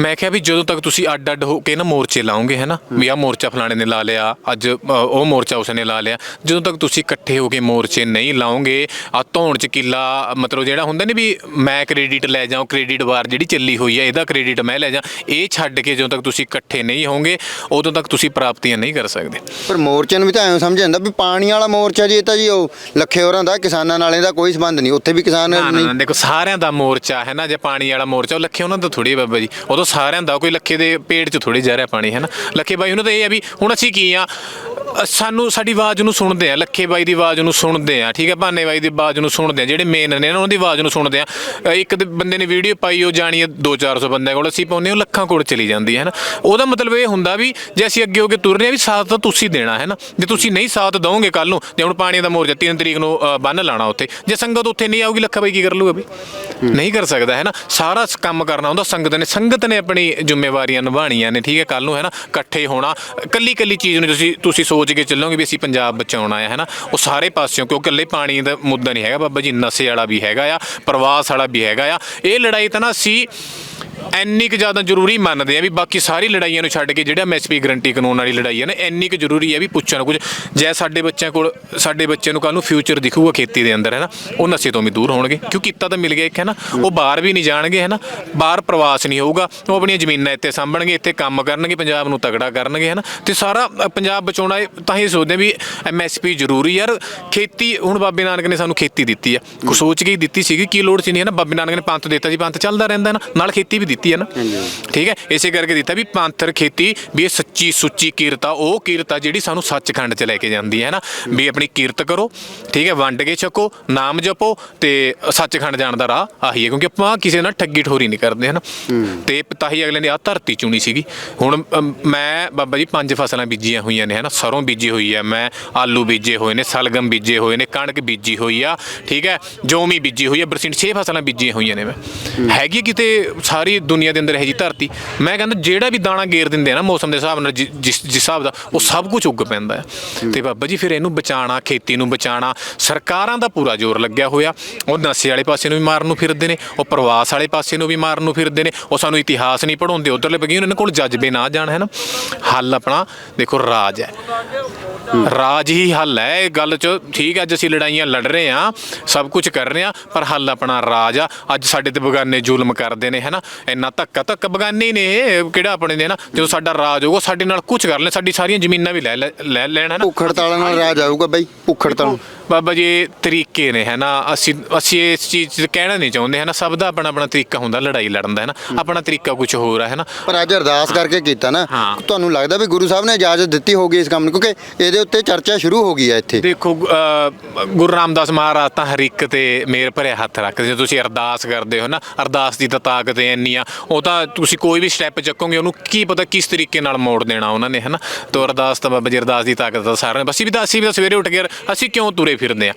ਮੈਂ ਕਿਹਾ ਵੀ ਜਦੋਂ ਤੱਕ ਤੁਸੀਂ ਅੱਡ ਅੱਡ ਹੋ ਕੇ ਨਾ ਮੋਰਚੇ ਲਾਓਗੇ ਹੈ ਨਾ ਵੀ ਆ ਮੋਰਚਾ ਫਲਾਣੇ ਨੇ ਲਾ ਲਿਆ ਅੱਜ ਅ, ਉਹ ਮੋਰਚਾ ਉਸਨੇ ਲਾ ਲਿਆ। ਜਦੋਂ ਤੱਕ ਤੁਸੀਂ ਇਕੱਠੇ ਹੋ ਕੇ ਮੋਰਚੇ ਨਹੀਂ ਲਾਓਗੇ ਆ ਧੌਣ ਚ ਕਿੱਲਾ ਮਤਲਬ ਜਿਹੜਾ ਹੁੰਦਾ ਨਹੀਂ ਵੀ ਮੈਂ ਕ੍ਰੈਡਿਟ ਲੈ ਜਾਉਂ ਕ੍ਰੈਡਿਟ ਵਾਰ ਜਿਹੜੀ ਚੱਲੀ ਹੋਈ ਹੈ ਇਹਦਾ ਕ੍ਰੈਡਿਟ ਮੈਂ ਲੈ ਜਾ ਇਹ ਛੱਡ ਕੇ ਜਦੋਂ ਤੱਕ ਤੁਸੀਂ ਇਕੱਠੇ ਨਹੀਂ ਹੋਵੋਗੇ ਉਦੋਂ ਤੱਕ ਤੁਸੀਂ ਪ੍ਰਾਪਤੀਆਂ ਨਹੀਂ ਕਰ ਸਕਦੇ। ਪਰ ਮੋਰਚੇ ਨੂੰ ਵੀ ਤਾਂ ਐਂ ਸਮਝ ਜਾਂਦਾ ਵੀ ਪਾਣੀ ਵਾਲਾ ਮੋਰਚਾ ਜੀ ਇਹ ਤਾਂ ਜੀ ਉਹ ਲੱਖੇ ਹੋਰਾਂ ਦਾ ਕਿਸਾਨਾਂ ਨਾਲ ਇਹਦਾ ਕੋਈ ਸੰਬੰਧ ਨਹੀਂ ਉੱਥੇ ਵੀ ਕਿਸਾਨ ਨਾ ਨਾ ਨਹੀਂ ਨਾ, ਦੇਖੋ ਸਾਰਿਆਂ ਦਾ ਮੋਰਚਾ ਹੈ ਨਾ ਜੇ ਪਾਣੀ ਵਾਲਾ ਮੋਰਚਾ ਉਹ ਲੱਖੇ ਉਹਨਾਂ ਦਾ ਥੋੜੀ ਬਾਬਾ ਜੀ। ਉਦੋਂ ਸਾਰਿਆਂ ਦਾ ਕੋਈ ਲੱਖੇ ਦੇ ਪੇਟ 'ਚ ਥੋੜੀ ਜਾ ਰਿਹਾ ਪਾਣੀ ਹੈ ਨਾ? ਲੱਖੇ ਬਾਈ ਉਹਨਾਂ ਦਾ ਇਹ ਆ ਵੀ ਹੁਣ ਅਸੀਂ ਕੀ ਆ? ਸਾਨੂੰ ਸਾਡੀ ਆਵਾਜ਼ ਨੂੰ ਸੁਣਦੇ ਆ ਲੱਖੇ ਬਾਈ ਦੀ ਆਵਾਜ਼ ਨੂੰ ਸੁਣਦੇ ਆ ਠੀਕ ਹੈ? ਭਾਨੇ ਬਾਈ ਦੀ ਆਵਾਜ਼ ਨੂੰ ਸੁਣਦੇ ਆ ਜਿਹੜੇ ਮੇਨ ਨੇ ਉਹਨਾਂ ਦੀ ਆਵਾਜ਼ ਨੂੰ ਸੁਣਦੇ ਆ। ਇੱਕ ਦੇ ਬੰਦੇ ਨੇ ਵੀਡੀਓ ਪਾਈ ਉਹ ਜਾਣੀ 2-400 ਬੰਦੇ ਕੋਲ ਅਸੀਂ ਪਾਉਂਦੇ ਉਹ ਲੱਖਾਂ ਕੋਲ ਚਲੀ ਜਾਂਦੀ ਹੈ ਨਾ? ਉਹਦਾ ਮਤਲਬ ਇਹ ਹੁੰਦਾ ਵੀ ਜੇ ਅਸੀਂ ਅੱਗੇ ਹੋ ਕੇ ਤੁਰ ਰਹੇ ਆ ਵੀ ਸਾਥ ਤਾਂ ਤੁਸੀਂ ਦੇਣਾ ਹੈ ਨਾ? ਜੇ ਤੁਸੀਂ ਨਹੀਂ ਸਾਥ ਦਵੋਗੇ ਕੱਲ ਨੂੰ ਜੇ ਹੁਣ ਪਾਣੀ ਦਾ ਮੋਰਚਾ 3 ਤਰੀਕ ਨੂੰ ਬੰਨ ਲਾਣਾ ਉੱਥੇ ਜੇ ਸੰਗਤ ਉੱਥੇ ਨਹੀਂ ਆਊਗੀ ਲੱਖਾ ਬਾਈ ਕੀ ਕਰ ਲੂਗਾ ਵੀ? ਨਹੀਂ ਕਰ ਸਕਦਾ ਹੈ ਨਾ? ਸਾਰਾ ਕੰਮ ਕਰਨਾ ਹੁੰਦਾ ਸੰਗਤ ਨੇ ਸੰਗਤ ਨੇ ਆਪਣੀ ਜ਼ਿੰਮੇਵਾਰੀਆਂ ਨਿਭਾਣੀਆਂ ਨੇ, ਠੀਕ ਹੈ ਕੱਲ ਨੂੰ, ਹੈ ਨਾ, ਇਕੱਠੇ ਹੋਣਾ ਕੱਲੀ ਕੱਲੀ ਚੀਜ਼ ਨੂੰ ਤੁਸੀਂ ਤੁਸੀਂ ਸੋਚ ਕੇ ਚੱਲੋਗੇ ਵੀ ਅਸੀਂ ਪੰਜਾਬ ਬਚਾਉਣਾ ਹੈ ਹੈ ਨਾ, ਉਹ ਸਾਰੇ ਪਾਸਿਓਂ, ਕਿਉਂਕਿ ਇਕੱਲੇ ਪਾਣੀ ਦਾ ਮੁੱਦਾ ਨਹੀਂ ਹੈਗਾ, ਬਾਬਾ ਜੀ, ਨਸ਼ੇ ਵਾਲਾ ਵੀ ਹੈਗਾ ਆ, ਪ੍ਰਵਾਸ ਵਾਲਾ ਵੀ ਹੈਗਾ ਆ, ਇਹ ਲੜਾਈ ਤਾਂ ਨਾ ਅਸੀਂ ਇੰਨੀ ਕੁ ਜ਼ਿਆਦਾ ਜ਼ਰੂਰੀ ਮੰਨਦੇ ਆ ਵੀ ਬਾਕੀ ਸਾਰੀ ਲੜਾਈਆਂ ਨੂੰ ਛੱਡ ਕੇ ਜਿਹੜਾ ਐਮਐਸਪੀ ਗਰੰਟੀ ਕਾਨੂੰਨ ਵਾਲੀ ਲੜਾਈ ਹੈ ਨਾ, ਇੰਨੀ ਕੁ ਜ਼ਰੂਰੀ ਹੈ ਵੀ ਪੁੱਛਣ ਨੂੰ ਕੁਝ। ਜੈ ਸਾਡੇ ਬੱਚਿਆਂ ਕੋਲ ਸਾਡੇ ਬੱਚਿਆਂ ਨੂੰ ਕੱਲ ਨੂੰ ਫਿਊਚਰ ਦਿਖੂਗਾ ਖੇਤੀ ਦੇ ਅੰਦਰ, ਹੈ ਨਾ? ਉਹ ਨਸ਼ੇ ਤੋਂ ਵੀ ਦੂਰ ਹੋਣਗੇ। ਕਿਉਂਕਿ ਕੀਤਾ ਤਾਂ ਮਿਲ ਗਿਆ ਇੱਕ, ਹੈ ਨਾ? ਉਹ ਬਾਹਰ ਵੀ ਨਹੀਂ ਜਾਣਗੇ, ਹੈ ਨਾ? ਬਾਹਰ ਪ੍ਰਵਾਸ ਨਹੀਂ ਹੋਊਗਾ। ਉਹ ਆਪਣੀਆਂ ਜ਼ਮੀਨਾਂ ਇੱਥੇ ਸਾਂਭਣਗੇ, ਇੱਥੇ ਕੰਮ ਕਰਨਗੇ, ਪੰਜਾਬ ਨੂੰ ਤਗੜਾ ਕਰਨਗੇ, ਹੈ ਨਾ? ਤੇ ਸਾਰਾ ਪੰਜਾਬ ਬਚਾਉਣਾ ਇਹ ਤਾਂ ਹੀ ਸੋਚਦੇ ਆ ਵੀ ਐਮਐਸਪੀ ਜ਼ਰੂਰੀ ਯਾਰ, ਖੇਤੀ ਹੁਣ ਬਾਬੇ ਨਾਨਕ ਨੇ ਸਾਨੂੰ ਖੇਤੀ ਦਿੱਤੀ ਆ। ਕੁਛ ਸੋਚ ਕੇ ਹੀ ਦਿੱਤੀ ਸੀਗੀ, ਕੀ ਲੋੜ ਸੀ ਨਹੀਂ, ਹੈ ਨਾ? ਬਾਬੇ ਨਾਨਕ ਨੇ ਪੰਥ ਦਿੱਤਾ ਜੀ, ਪੰਥ ਚੱਲਦਾ ਰਹਿੰਦਾ ਨਾ? ਨਾਲ ਖੇਤੀ ਵੀ ਦਿੱਤੀ ਹੈ ਨਾ। ਠੀਕ ਹੈ? ਇਸੇ ਕਰਕੇ ਦਿੱਤਾ ਵੀ ਪੰਥਰ ਖੇਤੀ ਵੀ ਇਹ ਸੱਚੀ ਸੁੱਚੀ ਕੀਰਤ ਉਹ ਕੀਰਤ ਜਿਹੜੀ ਸਾਨੂੰ ਸੱਚਖੰਡ ਚ ਲੈ ਕੇ ਜਾਂਦੀ ਹੈ ਨਾ? ਵੀ ਆਪਣੀ ਕੀਰਤ ਕਰੋ ਠੀਕ ਹੈ? ਵੰਡ ਕੇ ਛਕੋ ਨਾਮ ਜਪੋ ਤੇ ਸੱਚਖੰਡ ਜਾਣ ਦਾ ਰਾਹ ਆਹੀ ਹੈ ਕਿਉਂਕਿ ਆਪਾਂ ਕਿਸੇ ਨਾਲ ਠੱਗੀ ਠੋਰੀ ਨਹੀਂ ਕਰਦੇ ਹਨ ਤੇ ਤਾਂ ਹੀ ਅਗਲੇ ਨੇ ਆ ਧਰਤੀ ਚੁਣੀ ਸੀਗੀ। ਹੁਣ ਮੈਂ ਬਾਬਾ ਜੀ ਪੰਜ ਫਸਲਾਂ ਬੀਜੀਆਂ ਹੋਈਆਂ ਨੇ ਹਨਾ ਸਰੋਂ ਬੀਜੀ ਹੋਈ ਹੈ ਮੈਂ ਆਲੂ ਬੀਜੇ ਹੋਏ ਨੇ ਸਲਗਮ ਬੀਜੇ ਹੋਏ ਨੇ ਕਣਕ ਬੀਜੀ ਹੋਈ ਆ ਠੀਕ ਹੈ? ਜੌਮੀ ਬੀਜੀ ਹੋਈ ਹੈ ਬਰਸਿੰਟ 6 ਫਸਲਾਂ ਬੀਜੀਆਂ ਹੋਈਆਂ ਨੇ ਮੈਂ। ਹੈਗੀ ਕਿਤੇ ਸਾਰੀ ਦੁਨੀਆ ਦੇ ਅੰਦਰ ਇਹ ਜੀ ਧਰਤੀ, ਮੈਂ ਕਹਿੰਦਾ ਜਿਹੜਾ ਵੀ ਦਾਣਾ ਗੇਰ ਦਿੰਦੇ ਆ ਨਾ ਮੌਸਮ ਦੇ ਹਿਸਾਬ ਨਾਲ ਜਿ- ਜਿਸ ਜਿਸ ਹਿਸਾਬ ਦਾ, ਉਹ ਸਭ ਕੁਝ ਉੱਗ ਪੈਂਦਾ ਹੈ। ਤੇ ਬਾਬਾ ਜੀ, ਫਿਰ ਇਹਨੂੰ ਬਚਾਉਣਾ, ਖੇਤੀ ਨੂੰ ਬਚਾਉਣਾ, ਸਰਕਾਰਾਂ ਦਾ ਪੂਰਾ ਜ਼ੋਰ ਲੱਗਿਆ ਹੋਇਆ। ਉਹ ਨਸ਼ੇ ਵਾਲੇ ਪਾਸੇ ਨੂੰ ਵੀ ਮਾਰਨ ਨੂੰ ਫਿਰਦੇ ਨੇ, ਉਹ ਪ੍ਰਵਾਸ ਵਾਲੇ ਪਾਸੇ ਨੂੰ ਵੀ ਮਾਰਨ ਨੂੰ ਫਿਰਦੇ ਨੇ, ਉਹ ਸਾਨੂੰ ਇਤਿਹਾਸ ਨਹੀਂ ਪੜਾਉਂਦੇ ਉਧਰਲੇ ਬਗੀ ਉਹਨਾਂ ਕੋਲ ਜਜ਼ਬੇ ਨਾ ਜਾਣ, ਹੈ ਨਾ? ਹੱਲ ਆਪਣਾ, ਦੇਖੋ, ਰਾਜ ਹੈ। ਰਾਜ ਹੀ ਹੱਲ ਹੈ, ਇਹ ਗੱਲ ਚ ਠੀਕ ਹੈ, ਅੱਜ ਅਸੀਂ ਲੜਾਈਆਂ ਲੜ ਰਹੇ ਆ ਸਭ ਕੁਝ ਕਰ ਰਹੇ ਆ ਪਰ ਹੱਲ ਆਪਣਾ ਰਾਜ ਆ। ਅੱਜ ਸਾਡੇ ਤੇ ਬਗਾਨੇ ਜ਼ੁਲਮ ਕਰਦੇ ਨੇ ਹੈਨਾ ਇੰਨਾ ਧੱਕਾ ਧੱਕਾ ਬਗਾਨੇ ਨੇ ਇਹ, ਕਿਹੜਾ ਆਪਣੇ ਨੇ ਨਾ ਜਦੋਂ ਸਾਡਾ ਰਾਜ ਹੋਊਗਾ ਸਾਡੇ ਨਾਲ ਕੁਝ ਕਰ ਲੈ ਸਾਡੀ ਸਾਰੀਆਂ ਜ਼ਮੀਨਾਂ ਵੀ ਲੈ ਲੈ ਲੈ ਲੈਣ ਹੈਨਾ? ਭੁੱਖ ਹੜਤਾਲਾਂ ਨਾਲ ਰਾਜ ਆਊਗਾ ਬਾਈ ਭੁੱਖ ਹੜਤਾਲ ਬਾਬਾ ਜੀ ਇਹ ਤਰੀਕੇ ਨੇ ਹੈਨਾ? ਅਸੀਂ ਅਸੀਂ ਇਸ ਚੀਜ਼ 'ਚ ਕਹਿਣਾ ਨਹੀਂ ਚਾਹੁੰਦੇ ਹੈਨਾ? ਸਭ ਦਾ ਆਪਣਾ ਆਪਣਾ ਤਰੀਕਾ ਹੁੰਦਾ ਲੜਾਈ ਲੜਨ ਦਾ ਹੈਨਾ? ਆਪਣਾ ਤਰੀਕਾ ਕੁਝ ਹੋਰ ਹੈ ਹੈਨਾ? ਪਰ ਅੱਜ ਅਰਦਾਸ ਕਰਕੇ ਕੀਤਾ ਨਾ ਹਾਂ। ਤੁਹਾਨੂੰ ਲੱਗਦਾ ਵੀ ਗੁਰੂ ਸਾਹਿਬ ਨੇ ਇਜਾਜ਼ਤ ਦਿੱਤੀ ਹੋਗੀ ਇਸ ਕੰਮ ਨੂੰ? ਕਿਉਂਕਿ ਇਹਦੇ ਉੱਤੇ ਚਰਚਾ ਸ਼ੁਰੂ ਹੋ ਗਈ ਹੈ ਇੱਥੇ। ਦੇਖੋ ਅਹ, ਗੁਰੂ ਰਾਮਦਾਸ ਮਹਾਰਾਜ ਤਾਂ ਹਰ ਇੱਕ ਤੇ ਮੇਰ ਭਰਿਆ ਹੱਥ ਰੱਖਦੇ ਜੇ ਤੁਸੀਂ ਅਰਦਾਸ ਕਰਦੇ ਹੋ ਨਾ ਅਰਦਾਸ ਦੀ ਤਾਂ ਤਾਕਤ ਇੰਨੀ ਆ ਉਹ ਤਾਂ ਤੁਸੀਂ ਕੋਈ ਵੀ ਸਟੈਪ ਚੱਕੋਗੇ, ਉਹਨੂੰ ਕੀ ਪਤਾ ਕਿਸ ਤਰੀਕੇ ਨਾਲ ਮੋੜ ਦੇਣਾ ਉਹਨਾਂ ਨੇ, ਹਨਾ? ਤੋ ਅਰਦਾਸ ਤਾਂ ਬਾਬਾ ਜੀ, ਅਰਦਾਸ ਦੀ ਤਾਕਤ ਤਾਂ ਸਾਰਿਆਂ ਨੇ ਵੀ ਤਾਂ, ਅਸੀਂ ਵੀ ਤਾਂ ਸਵੇਰੇ ਉੱਠ ਕੇ ਅਸੀਂ ਕਿਉਂ ਤੁਰੇ ਫਿਰਦੇ ਆ?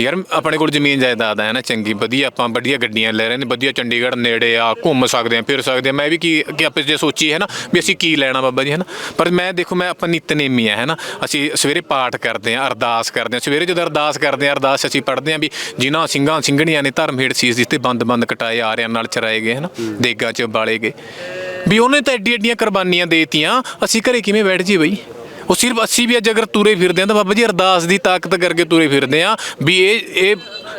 ਯਾਰ, ਆਪਣੇ ਕੋਲ ਜ਼ਮੀਨ ਜਾਇਦਾਦ ਹੈ ਨਾ, ਚੰਗੀ, ਵਧੀਆ, ਆਪਾਂ ਵੱਡੀਆਂ ਗੱਡੀਆਂ ਲੈ ਰਹੇ ਨੇ, ਵਧੀਆ ਚੰਡੀਗੜ੍ਹ ਨੇੜੇ ਆ, ਘੁੰਮ ਸਕਦੇ ਆ, ਫਿਰ ਸਕਦੇ ਆ। ਮੈਂ ਵੀ ਕੀ, ਕਿ ਆਪੇ ਜੇ ਸੋਚੀ ਹੈ ਨਾ ਵੀ ਅਸੀਂ ਕੀ ਲੈਣਾ ਬਾਬਾ ਜੀ ਹੈ ਨਾ ਪਰ ਮੈਂ, ਦੇਖੋ, ਮੈਂ ਆਪਾਂ ਨਿਤਨੇਮੀ ਆ ਹੈ ਨਾ ਅਸੀਂ ਸਵੇਰੇ ਪਾਠ ਕਰਦੇ ਆ, ਅਰਦਾਸ ਕਰਦੇ ਆ। ਸਵੇਰੇ ਜਦੋਂ ਅਰਦਾਸ ਕਰਦੇ ਆ, ਅਰਦਾਸ ਅਸੀਂ ਪੜ੍ਹਦੇ ਆ ਵੀ ਜਿਨ੍ਹਾਂ ਸਿੰਘਾਂ ਸਿੰਘਣੀਆਂ ਨੇ ਧਰਮ ਹੇਠ ਸੀਸ ਦਿੱਤੇ, ਬੰਦ-ਬੰਦ ਕਟਾਏ, ਆਰਿਆਂ ਨਾਲ ਚਰਾਏ ਗਏ ਹੈ ਨਾ ਦੇਗਾਂ 'ਚ ਬਾਲੇ ਗਏ। ਵੀ ਉਹਨੇ ਤਾਂ ਐਡੀ ਐਡੀਆਂ ਕੁਰਬਾਨੀਆਂ ਦੇਤੀਆਂ। ਅਸੀਂ ਘਰੇ ਕਿਵੇਂ ਬੈਠ ਜੀ ਬਈ? ਉਹ ਸਿਰਫ ਅਸੀਂ ਵੀ ਅੱਜ ਅਗਰ ਤੁਰੇ ਫਿਰਦੇ ਆ ਤਾਂ ਬਾਬਾ ਜੀ ਅਰਦਾਸ ਦੀ ਤਾਕਤ ਕਰਕੇ ਤੁਰੇ ਫਿਰਦੇ ਆ ਵੀ ਇਹ ਇਹ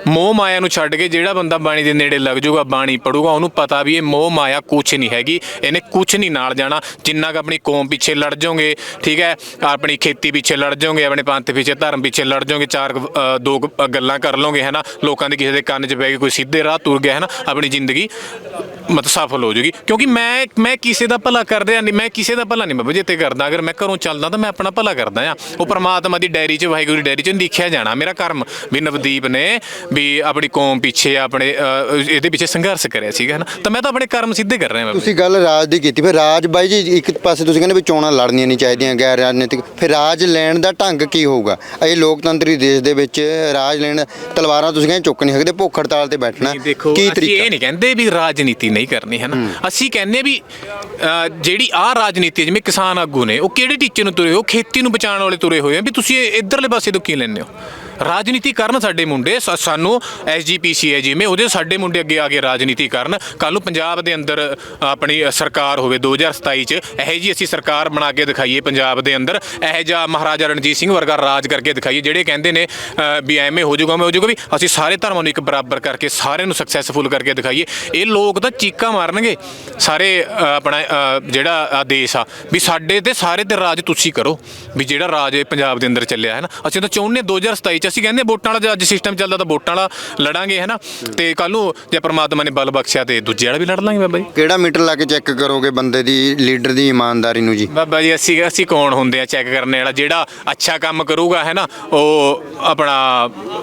ਮੋਹ ਮਾਇਆ ਨੂੰ ਛੱਡ ਕੇ ਜਿਹੜਾ ਬੰਦਾ ਬਾਣੀ ਦੇ ਨੇੜੇ ਲੱਗ ਜਾਊਗਾ ਬਾਣੀ ਪੜੂਗਾ ਉਹਨੂੰ ਪਤਾ ਵੀ ਇਹ ਮੋਹ ਮਾਇਆ ਕੁਛ ਨਹੀਂ ਹੈਗੀ। ਇਹਨੇ ਕੁਛ ਨਹੀਂ ਨਾਲ ਜਾਣਾ। ਜਿੰਨਾ ਕੁ ਆਪਣੀ ਕੌਮ ਪਿੱਛੇ ਲੜ ਜਾਓਗੇ ਠੀਕ ਹੈ? ਆਪਣੀ ਖੇਤੀ ਪਿੱਛੇ ਲੜ ਜਾਓਗੇ ਆਪਣੇ ਪੰਥ ਪਿੱਛੇ ਧਰਮ ਪਿੱਛੇ ਲੜ ਜਾਓਗੇ ਚਾਰ ਅ, ਦੋ ਕੁ, ਅ, ਗੱਲਾਂ ਕਰ ਲਓਗੇ ਹੈ ਨਾ? ਲੋਕਾਂ ਦੇ ਕਿਸੇ ਦੇ ਕੰਨ 'ਚ ਪੈ ਕੇ ਕੋਈ ਸਿੱਧੇ ਰਾਹ ਤੁਰ ਗਿਆ ਹੈ ਨਾ? ਆਪਣੀ ਜ਼ਿੰਦਗੀ ਮਤ ਸਫਲ ਹੋ ਜੂਗੀ ਕਿਉਂਕਿ ਮੈਂ ਮੈਂ ਕਿਸੇ ਦਾ ਭਲਾ ਕਰਦਾ ਨਹੀਂ ਮੈਂ ਕਿਸੇ ਦਾ ਭਲਾ ਨਹੀਂ ਬਾਬਾ ਜੀ ਤੇ ਕਰਦਾ। ਅਗਰ ਮੈਂ ਘਰੋਂ ਚੱਲਦਾ ਤਾਂ ਮੈਂ ਆਪਣਾ ਭਲਾ ਕਰਦਾ ਆ। ਉਹ ਪ੍ਰਮਾਤਮਾ ਦੀ ਡਾਇਰੀ 'ਚ ਵਾਹਿਗੁਰੂ ਦੀ ਡਾਇਰੀ 'ਚ ਲਿਖਿਆ ਜਾਣਾ। ਮੇਰਾ ਕਰਮ ਵੀ ਨਵਦੀਪ ਨੇ ਵੀ ਆਪਣੀ ਕੌਮ ਪਿੱਛੇ ਆਪਣੇ ਇਹਦੇ ਪਿੱਛੇ ਸੰਘਰਸ਼ ਕਰਿਆ ਸੀਗਾ ਨਾ ਤਾਂ ਮੈਂ ਤਾਂ ਆਪਣੇ ਕਰਮ ਸਿੱਧੇ ਕਰ ਰਿਹਾ ਬਾਬਾ ਜੀ। ਤੁਸੀਂ ਗੱਲ ਰਾਜ ਦੀ ਕੀਤੀ। ਫਿਰ ਰਾਜ ਬਾਈ ਜੀ ਇੱਕ ਪਾਸੇ ਤੁਸੀਂ ਕਹਿੰਦੇ ਵੀ ਚੋਣਾਂ ਲੜਨੀਆਂ ਨਹੀਂ ਚਾਹੀਦੀਆਂ ਗੈਰ ਰਾਜਨੀਤਿਕ। ਫਿਰ ਰਾਜ ਲੈਣ ਦਾ ਢੰਗ ਕੀ ਹੋਊਗਾ? ਇਹ ਲੋਕਤੰਤਰੀ ਦੇਸ਼ ਦੇ ਵਿੱਚ ਰਾਜ ਲੈਣ ਤਲਵਾਰਾਂ ਤੁਸੀਂ ਕਹਿੰਦੇ ਚੁੱਕ ਨਹੀਂ ਸਕਦੇ ਭੁੱਖ ਹੜਤਾਲ ਤੇ ਬੈਠਣਾ ਨਹੀਂ ਦੇਖੋ ਕੀ ਅਸੀਂ ਤਰੀਕਾ? ਇਹ ਨਹੀਂ ਕਹਿੰਦੇ ਵੀ ਰਾਜਨੀਤੀ ਨਹੀਂ ਕਰਨੀ ਹੈ। ਨਾ ਅਸੀਂ ਕਹਿੰਦੇ ਵੀ ਅ, ਜਿਹੜੀ ਆ ਰਾਜਨੀਤੀ ਹੈ, ਜਿਵੇਂ ਕਿਸਾਨ ਆਗੂ ਨੇ ਉਹ ਕਿਹੜੇ ਟੀਚੇ ਨੂੰ ਤੁਰੇ ਹੋ ਖੇਤੀ ਨੂੰ ਬਚਾਉਣ ਵਾਲੇ ਤੁਰੇ ਹੋਏ ਆ। ਵੀ ਤੁਸੀਂ ਇਹ ਇਧਰਲੇ ਪਾਸੇ ਤੋਂ ਕੀ ਲੈਂਦੇ ਹੋ? ਰਾਜਨੀਤੀ ਕਰਨ ਸਾਡੇ ਮੁੰਡੇ ਸ- ਸਾਨੂੰ ਐਸਜੀਪੀਸੀ ਹੈ ਜਿਵੇਂ ਉਹਦੇ ਸਾਡੇ ਮੁੰਡੇ ਅੱਗੇ ਆ ਕੇ ਰਾਜਨੀਤੀ ਕਰਨ। ਕੱਲ ਨੂੰ ਪੰਜਾਬ ਦੇ ਅੰਦਰ ਆਪਣੀ ਸਰਕਾਰ ਹੋਵੇ 2027 ਚ ਇਹੋ ਜੀ ਅਸੀਂ ਸਰਕਾਰ ਬਣਾ ਕੇ ਦਿਖਾਈਏ ਪੰਜਾਬ ਦੇ ਅੰਦਰ। ਇਹੋ ਜਿਹਾ ਮਹਾਰਾਜਾ ਰਣਜੀਤ ਸਿੰਘ ਵਰਗਾ ਰਾਜ ਕਰਕੇ ਦਿਖਾਈਏ ਜਿਹੜੇ ਕਹਿੰਦੇ ਨੇ ਅ, ਵੀ ਐਵੇਂ ਹੋ ਜਾਊਗਾ ਮੈਂ ਹੋ ਜਾਊਗਾ ਵੀ ਅਸੀਂ ਸਾਰੇ ਧਰਮਾਂ ਨੂੰ ਇੱਕ ਬਰਾਬਰ ਕਰਕੇ ਸਾਰਿਆਂ ਨੂੰ ਸਕਸੈਸਫੁਲ ਕਰਕੇ ਦਿਖਾਈਏ। ਇਹ ਲੋਕ ਤਾਂ ਚੀਕਾਂ ਮਾਰਨਗੇ ਸਾਰੇ ਅ, ਆਪਣਾ ਅ, ਜਿਹੜਾ ਆਹ ਦੇਸ਼ ਆ ਵੀ ਸਾਡੇ ਤੇ ਸਾਰੇ ਤੇ ਰਾਜ ਤੁਸੀਂ ਕਰੋ ਵੀ ਜਿਹੜਾ ਰਾਜ ਇਹ ਪੰਜਾਬ ਦੇ ਅੰਦਰ ਚੱਲਿਆ ਹੈ ਨਾ। ਅਸੀਂ ਤਾਂ ਚਾਹੁੰਦੇ 2027 ਚ ਅਸੀਂ ਕਹਿੰਦੇ ਵੋਟਾਂ ਵਾਲਾ ਜੇ ਅੱਜ ਸਿਸਟਮ ਚੱਲਦਾ ਤਾਂ ਵੋਟਾਂ ਵਾਲਾ ਲੜਾਂਗੇ ਹੈਨਾ ਤੇ ਕੱਲ ਨੂੰ ਜੇ ਪ੍ਰਮਾਤਮਾ ਨੇ ਬਲ ਬਖਸ਼ਿਆ ਤੇ ਦੂਜੇ ਵਾਲਾ ਵੀ ਲੜ ਲਾਂਗੇ ਬਾਬਾ ਜੀ। ਕਿਹੜਾ ਮੀਟਰ ਲਾ ਕੇ ਚੈੱਕ ਕਰੋਗੇ ਬੰਦੇ ਦੀ ਲੀਡਰ ਦੀ ਇਮਾਨਦਾਰੀ ਨੂੰ ਜੀ? ਬਾਬਾ ਜੀ ਅਸੀਂ ਅਸੀਂ ਕੌਣ ਹੁੰਦੇ ਆ ਚੈੱਕ ਕਰਨੇ ਵਾਲਾ? ਜਿਹੜਾ ਅੱਛਾ ਕੰਮ ਕਰੂਗਾ ਹੈ ਨਾ? ਉਹ ਆਪਣਾ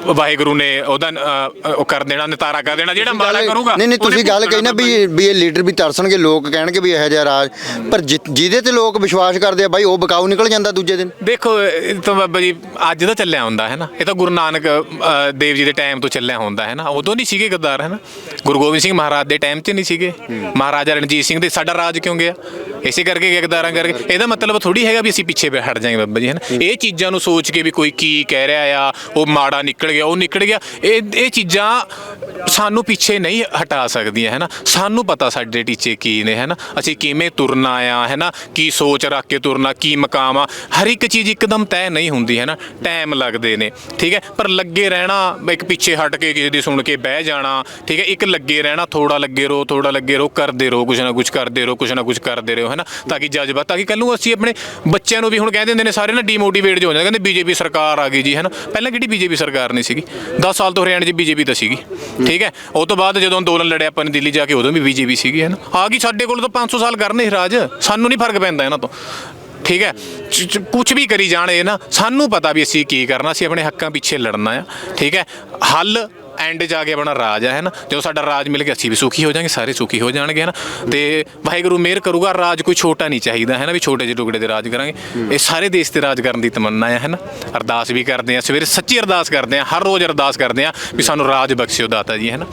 ਵਾਹਿਗੁਰੂ ਨੇ ਉਹਦਾ ਅ, ਉਹ ਕਰ ਦੇਣਾ ਨਿਤਾਰਾ ਕਰ ਦੇਣਾ ਜਿਹੜਾ ਮਾੜਾ ਕਰੂਗਾ ਨਹੀਂ ਨਹੀਂ ਤੁਸੀਂ ਗੱਲ ਕਹੀ ਨਾ ਵੀ ਵੀ ਇਹ ਲੀਡਰ ਵੀ ਤਰਸਣਗੇ ਲੋਕ ਕਹਿਣਗੇ ਵੀ ਇਹੋ ਜਿਹਾ ਰਾਜ। ਪਰ ਜਿ- ਜਿਹਦੇ ਤੇ ਲੋਕ ਵਿਸ਼ਵਾਸ ਕਰਦੇ ਆ ਬਾਈ ਉਹ ਬਕਾਊ ਨਿਕਲ ਜਾਂਦਾ ਦੂਜੇ ਦਿਨ। ਦੇਖੋ ਇਹ ਤਾਂ ਬਾਬਾ ਜੀ ਅੱਜ ਦਾ ਚੱਲਿਆ ਹੁੰਦਾ ਹੈ ਨਾ? ਇਹ ਤਾਂ ਗੁਰੂ ਨਾਨਕ ਅ, ਦੇਵ ਜੀ ਦੇ ਟਾਈਮ ਤੋਂ ਚੱਲਿਆ ਹੁੰਦਾ ਹੈ ਨਾ। ਉਦੋਂ ਨਹੀਂ ਸੀਗੇ ਗੱਦਾਰ ਹੈ ਨਾ। ਗੁਰੂ ਗੋਬਿੰਦ ਸਿੰਘ ਮਹਾਰਾਜ ਦੇ ਟਾਈਮ 'ਚ ਨਹੀਂ ਸੀਗੇ। ਮਹਾਰਾਜਾ ਰਣਜੀਤ ਸਿੰਘ ਦੇ ਸਾਡਾ ਰਾਜ ਕਿਉਂ ਗਿਆ? ਇਸੇ ਕਰਕੇ ਗਿਆ ਗੱਦਾਰਾਂ ਕਰਕੇ। ਇਹਦਾ ਮਤਲਬ ਥੋੜੀ ਹੈਗਾ ਵੀ ਅਸੀਂ ਪਿੱਛੇ ਬੈ- ਹਟ ਜਾਵਾਂਗੇ ਬਾਬਾ ਜੀ ਹੈ ਨਾ। ਇਹ ਚੀਜ਼ਾਂ ਨੂੰ ਸੋਚ ਕੇ ਵੀ ਕੋਈ ਕੀ ਕਹਿ ਰਿਹਾ ਆ ਉਹ ਮਾੜਾ ਨਿਕਲ ਗਿਆ ਉਹ ਨਿਕਲ ਗਿਆ। ਇਹ ਇਹ ਚੀਜ਼ਾਂ ਸਾਨੂੰ ਪਿੱਛੇ ਨਹੀਂ ਹਟਾ ਸਕਦੀਆਂ ਹੈ ਨਾ ਸਾਨੂੰ ਪਤਾ ਸਾਡੇ ਟੀਚੇ ਕੀ ਨੇ ਹੈ ਨਾ ਅਸੀਂ ਕਿਵੇਂ ਤੁਰਨਾ ਆ ਹੈ ਨਾ ਕੀ ਸੋਚ ਰੱਖ ਕੇ ਤੁਰਨਾ, ਕੀ ਮਕਾਮ ਆ? ਹਰ ਇੱਕ ਚੀਜ਼ ਇੱਕਦਮ ਤੈਅ ਨਹੀਂ ਹੁੰਦੀ ਹੈ ਨਾ ਟਾਈਮ ਲੱਗਦੇ ਨੇ, ਠੀਕ ਹੈ? ਪਰ ਲੱਗੇ ਰਹਿਣਾ, ਇੱਕ ਪਿੱਛੇ ਹਟ ਕੇ ਕਿਸੇ ਦੀ ਸੁਣ ਕੇ ਬਹਿ ਜਾਣਾ, ਠੀਕ ਹੈ? ਇੱਕ ਲੱਗੇ ਰਹਿਣਾ ਥੋੜਾ ਲੱਗੇ ਰਹੋ ਥੋੜਾ ਲੱਗੇ ਰਹੋ, ਕਰਦੇ ਰਹੋ, ਕੁਛ ਨਾ ਕੁਛ ਕਰਦੇ ਰਹੋ, ਕੁਛ ਨਾ ਕੁਛ ਕਰਦੇ ਰਹੋ ਹੈ ਨਾ ਤਾਂ ਕਿ ਜਜ਼ਬਾ, ਤਾਂ ਕਿ ਕੱਲ ਨੂੰ ਅਸੀਂ ਆਪਣੇ ਬੱਚਿਆਂ ਨੂੰ ਵੀ ਹੁਣ ਕਹਿ ਦਿੰਦੇ ਨੇ, ਸਾਰੇ ਨਾ ਡੀਮੋਟੀਵੇਟ ਜੋ ਹੋ ਜਾਂਦੇ, ਕਹਿੰਦੇ ਬੀਜੇਪੀ ਸਰਕਾਰ ਆ ਗਈ ਜੀ ਹੈ ਨਾ ਪਹਿਲਾਂ ਕਿਹੜੀ ਬੀਜੇਪੀ ਸਰਕਾਰ ਨਹੀਂ ਸੀਗੀ? 10 ਸਾਲ ਤੋਂ ਹਰਿਆਣੇ 'ਚ ਬੀਜੇਪੀ ਤਾਂ ਸੀਗੀ, ਠੀਕ ਠੀਕ ਹੈ। ਉਹ ਤੋਂ ਬਾਅਦ ਜਦੋਂ ਅੰਦੋਲਨ ਲੜਿਆ ਆਪਾਂ ਨੇ ਦਿੱਲੀ ਜਾ ਕੇ, ਉਦੋਂ ਵੀ ਬੀਜੇਪੀ ਸੀਗੀ, ਹੈ ਨਾ। ਆ ਗਈ ਸਾਡੇ ਕੋਲ ਤਾਂ 500 ਸਾਲ ਕਰਨੇ ਰਾਜ। ਸਾਨੂੰ ਨਹੀਂ ਫ਼ਰਕ ਪੈਂਦਾ ਇਹਨਾਂ ਤੋਂ। ਠੀਕ ਹੈ। ਕੁਝ ਵੀ ਕਰੀ ਜਾਣ ਇਹ ਨਾ, ਸਾਨੂੰ ਪਤਾ ਵੀ ਅਸੀਂ ਕੀ ਕਰਨਾ, ਅਸੀਂ ਆਪਣੇ ਹੱਕਾਂ ਪਿੱਛੇ ਲੜਨਾ ਆ। ਠੀਕ ਹੈ। ਹੱਲ ਐਂਡ 'ਚ ਆ ਕੇ ਆਪਣਾ ਰਾਜ ਹੈ ਨਾ? ਜਦੋਂ ਸਾਡਾ ਰਾਜ ਮਿਲ ਗਿਆ ਅਸੀਂ ਵੀ ਸੁਖੀ ਹੋ ਜਾਾਂਗੇ ਸਾਰੇ ਸੁਖੀ ਹੋ ਜਾਣਗੇ ਹੈ ਨਾ? ਤੇ ਵਾਹਿਗੁਰੂ ਮਿਹਰ ਕਰੂਗਾ ਰਾਜ ਕੋਈ ਛੋਟਾ ਨਹੀਂ ਚਾਹੀਦਾ ਹੈ ਨਾ? ਵੀ ਛੋਟੇ ਜਿਹੇ ਟੁਕੜੇ ਦੇ ਰਾਜ ਕਰਾਂਗੇ। ਇਹ ਸਾਰੇ ਦੇਸ਼ ਤੇ ਰਾਜ ਕਰਨ ਦੀ ਤਮੰਨਾ ਹੈ ਹੈ ਨਾ? ਅਰਦਾਸ ਵੀ ਕਰਦੇ ਆ ਸਵੇਰੇ ਸੱਚੀ ਅਰਦਾਸ ਕਰਦੇ ਆ ਹਰ ਰੋਜ਼ ਅਰਦਾਸ ਕਰਦੇ ਆ ਵੀ ਸਾਨੂੰ ਰਾਜ ਬਖਸ਼ਿਓ ਦਾਤਾ ਜੀ ਹੈ ਨਾ?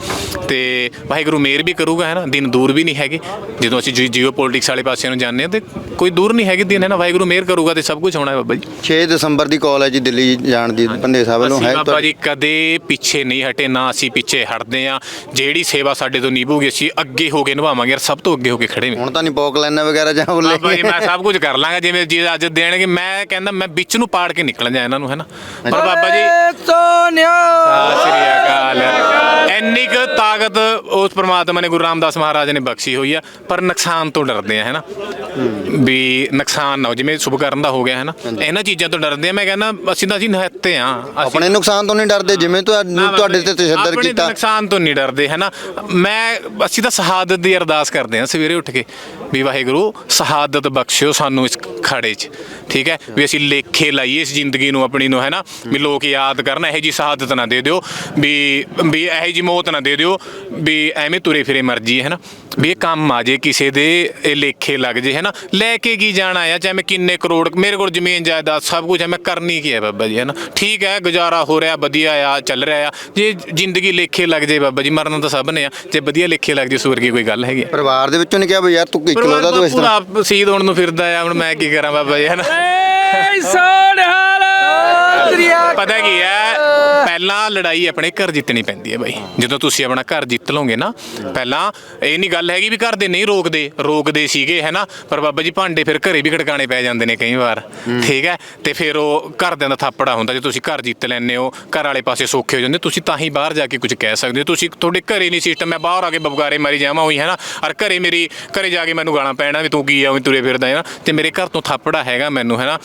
ਤੇ ਵਾਹਿਗੁਰੂ ਮਿਹਰ ਵੀ ਕਰੂਗਾ ਹੈ ਨਾ? ਦਿਨ ਦੂਰ ਵੀ ਨਹੀਂ ਹੈਗੇ। ਜਦੋਂ ਅਸੀਂ ਜੀਓ ਪੋਲਿਟਿਕਸ ਵਾਲੇ ਪਾਸੇ ਨੂੰ ਜਾਂਦੇ ਆ ਤੇ ਕੋਈ ਦੂਰ ਨਹੀਂ ਹੈਗੇ ਦਿਨ ਹੈ ਨਾ? ਵਾਹਿਗੁਰੂ ਮਿਹਰ ਕਰੂਗਾ ਤੇ ਸਭ ਕੁਝ ਹੋਣਾ ਹੈ ਬਾਬਾ ਜੀ। 6 ਦਸੰਬਰ ਦੀ ਕਾਲ ਹੈ ਜੀ ਦਿੱਲੀ ਜਾਣ ਦੀ ਬੰਦੇ ਸਾਹਿਬ ਵੱਲੋਂ ਹੈ ਬਾਬਾ ਜੀ ਕਦੇ ਪਿੱਛੇ ਨਹੀਂ ਹਟੇ ਨਾ ਅਸੀਂ ਪਿੱਛੇ ਹਟਦੇ ਆ ਜਿਹੜੀ ਸੇਵਾ ਸਾਡੇ ਤੋਂ ਨਿਭੂਗੀ ਅਸੀਂ ਅੱਗੇ ਹੋ ਕੇ ਨਿਭਾਵਾਂਗੇ ਸਭ ਤੋਂ ਅੱਗੇ ਹੋ ਕੇ ਖੜੇ ਹੁਣ ਤਾਂ ਨਹੀਂ ਪੋਕ ਲੈਣਾ ਵਗੈਰਾ ਜਾਂ ਬੋਲੇ। ਬਾਬਾ ਜੀ ਮੈਂ ਸਭ ਕੁਝ ਕਰ ਲਾਂਗਾ ਜਿਵੇਂ ਜੀ ਅੱਜ ਦੇਣਗੇ ਮੈਂ ਕਹਿੰਦਾ ਮੈਂ ਵਿੱਚ ਨੂੰ ਪਾੜ ਕੇ ਨਿਕਲ ਜਾ ਇਹਨਾਂ ਨੂੰ ਹੈਨਾ? ਪਰ ਬਾਬਾ ਜੀ ਸੋਨਿਆ ਸਤਿ ਸ੍ਰੀ ਅਕਾਲ। ਇੰਨੀ ਕੁ ਤਾਕਤ ਉਸ ਪ੍ਰਮਾਤਮਾ ਨੇ ਗੁਰੂ ਰਾਮਦਾਸ ਮਹਾਰਾਜ ਨੇ ਬਖਸ਼ੀ ਹੋਈ ਆ ਪਰ ਨੁਕਸਾਨ ਤੋਂ ਡਰਦੇ ਆ ਹੈਨਾ? ਵੀ ਨੁਕਸਾਨ ਨਾ ਹੋ ਜਿਵੇਂ ਸ਼ੁਭ ਕਰਨ ਦਾ ਹੋ ਗਿਆ ਹੈਨਾ? ਇਹਨਾਂ ਚੀਜ਼ਾਂ ਤੋਂ ਡਰਦੇ ਆ ਮੈਂ ਕਹਿੰਦਾ ਅਸੀਂ ਤਾਂ ਅਸੀਂ ਨਿਹੱਤੇ ਆ ਆਪਣੇ ਨੁਕਸਾਨ ਤੋਂ ਨਹੀਂ ਡਰਦੇ ਜਿਵੇਂ ਤੁਹਾਡੇ ਤੇ ਤਸ਼ੱਦਦ ਆਪਣੇ ਕੀਤਾ। ਨੁਕਸਾਨ ਤੋਂ ਨਹੀਂ ਡਰਦੇ ਹੈ ਨਾ? ਮੈਂ ਅਸੀਂ ਤਾਂ ਸ਼ਹਾਦਤ ਦੀ ਅਰਦਾਸ ਕਰਦੇ ਹਾਂ ਸਵੇਰੇ ਉੱਠ ਕੇ। ਵੀ ਵਾਹਿਗੁਰੂ, ਸ਼ਹਾਦਤ ਬਖਸ਼ਿਓ ਸਾਨੂੰ ਇਸ ਖੜੇ 'ਚ, ਠੀਕ ਹੈ? ਵੀ ਅਸੀਂ ਲੇਖੇ ਲਾਈਏ ਇਸ ਜ਼ਿੰਦਗੀ ਨੂੰ ਆਪਣੀ ਨੂੰ ਹੈ ਨਾ ਵੀ ਲੋਕ ਯਾਦ ਕਰਨ, ਇਹੋ ਜੀ ਸ਼ਹਾਦਤ ਨਾ ਦੇ ਦਿਓ, ਵੀ ਵੀ ਇਹੋ ਜੀ ਮੌਤ ਨਾ ਦੇ ਦਿਓ, ਵੀ ਐਵੇਂ ਤੁਰੇ ਫਿਰੇ ਮਰਜ਼ੀ ਹੈ ਨਾ ਵੀ ਇਹ ਕੰਮ ਆ ਜੇ ਕਿਸੇ ਦੇ, ਇਹ ਲੇਖੇ ਲੱਗ ਜੇ ਹੈ ਨਾ ਲੈ ਕੇ ਕੀ ਜਾਣਾ ਆ? ਚਾਹੇ ਮੈਂ ਕਿੰਨੇ ਕਰੋੜ, ਮੇਰੇ ਕੋਲ ਜ਼ਮੀਨ ਜਾਇਦਾਦ ਸਭ ਕੁਝ ਹੈ ਮੈਂ ਕਰਨੀ ਕੀ ਹੈ ਬਾਬਾ ਜੀ ਹੈ ਨਾ ਠੀਕ ਹੈ, ਗੁਜ਼ਾਰਾ ਹੋ ਰਿਹਾ, ਵਧੀਆ ਆ, ਚੱਲ ਰਿਹਾ ਆ। ਜੇ ਜ਼ਿੰਦਗੀ ਲੇਖੇ ਲੱਗ ਜੇ ਬਾਬਾ ਜੀ, ਮਰਨ ਤਾਂ ਸਭ ਨੇ ਆ। ਜੇ ਵਧੀਆ ਲੇਖੇ ਲੱਗ ਜੇ ਸਵਰਗੀ ਕੋਈ ਗੱਲ ਹੈਗੀ ਆ। ਪਰਿਵਾਰ ਦੇ ਵਿੱਚੋਂ ਨੇ ਕਿਹਾ ਵੀ ਯਾਰ ਤੂੰ ਇਕਲੌਤਾ ਤੂੰ ਪੂਰਾ ਸ਼ਹੀਦ ਹੋਣ ਨੂੰ ਫਿਰਦਾ ਆ ਹੁਣ ਮੈਂ ਕੀ ਕਰਾਂ ਬਾਬਾ ਜੀ ਹੈ ਨਾ ਏ ਸੋਨਿਹਾਲ ਸ੍ਰੀਆ ਪਤਾ ਕੀ ਹੈ? ਪਹਿਲਾਂ ਲੜਾਈ ਆਪਣੇ ਘਰ ਜਿੱਤਣੀ ਪੈਂਦੀ ਹੈ ਬਾਈ। ਜਦੋਂ ਤੁਸੀਂ ਆਪਣਾ ਘਰ ਜਿੱਤ ਲਓਗੇ ਨਾ ਪਹਿਲਾਂ ਇਹ ਨਹੀਂ ਗੱਲ ਹੈਗੀ ਵੀ ਘਰ ਦੇ ਨਹੀਂ ਰੋਕਦੇ ਰੋਕਦੇ ਸੀਗੇ ਹੈ ਨਾ? ਪਰ ਬਾਬਾ ਜੀ ਭਾਂਡੇ ਫਿਰ ਘਰੇ ਵੀ ਖੜਕਾਣੇ ਪੈ ਜਾਂਦੇ ਨੇ ਕਈ ਵਾਰ। ਠੀਕ ਹੈ? ਤੇ ਫਿਰ ਉਹ ਘਰਦਿਆਂ ਦਾ ਥਾਪੜਾ ਹੁੰਦਾ ਜੇ ਤੁਸੀਂ ਘਰ ਜਿੱਤ ਲੈਂਦੇ ਹੋ ਘਰ ਵਾਲੇ ਪਾਸੇ ਸੌਖੇ ਹੋ ਜਾਂਦੇ ਤੁਸੀਂ ਤਾਂ ਹੀ ਬਾਹਰ ਜਾ ਕੇ ਕੁਝ ਕਹਿ ਸਕਦੇ ਹੋ। ਤੁਸੀਂ ਤੁਹਾਡੇ ਘਰੇ ਨਹੀਂ ਸਿਸਟਮ ਮੈਂ ਬਾਹਰ ਆ ਕੇ ਬਬਗਾਰੇ ਮਾਰੀ ਜਾਵਾਂ ਹੋਈ ਹੈ ਨਾ? ਔਰ ਘਰੇ ਮੇਰੀ ਘਰੇ ਜਾ ਕੇ ਮੈਨੂੰ ਗਾਲਾਂ ਪੈਣਾ ਵੀ ਤੂੰ ਕੀ ਆ ਉਹ ਤੁਰੇ ਫਿਰਦਾ ਹੈ ਨਾ? ਤੇ ਮੇਰੇ ਘਰ ਤੋਂ ਥਾਪੜਾ ਹੈਗਾ ਮੈਨੂੰ ਹੈ ਨਾ?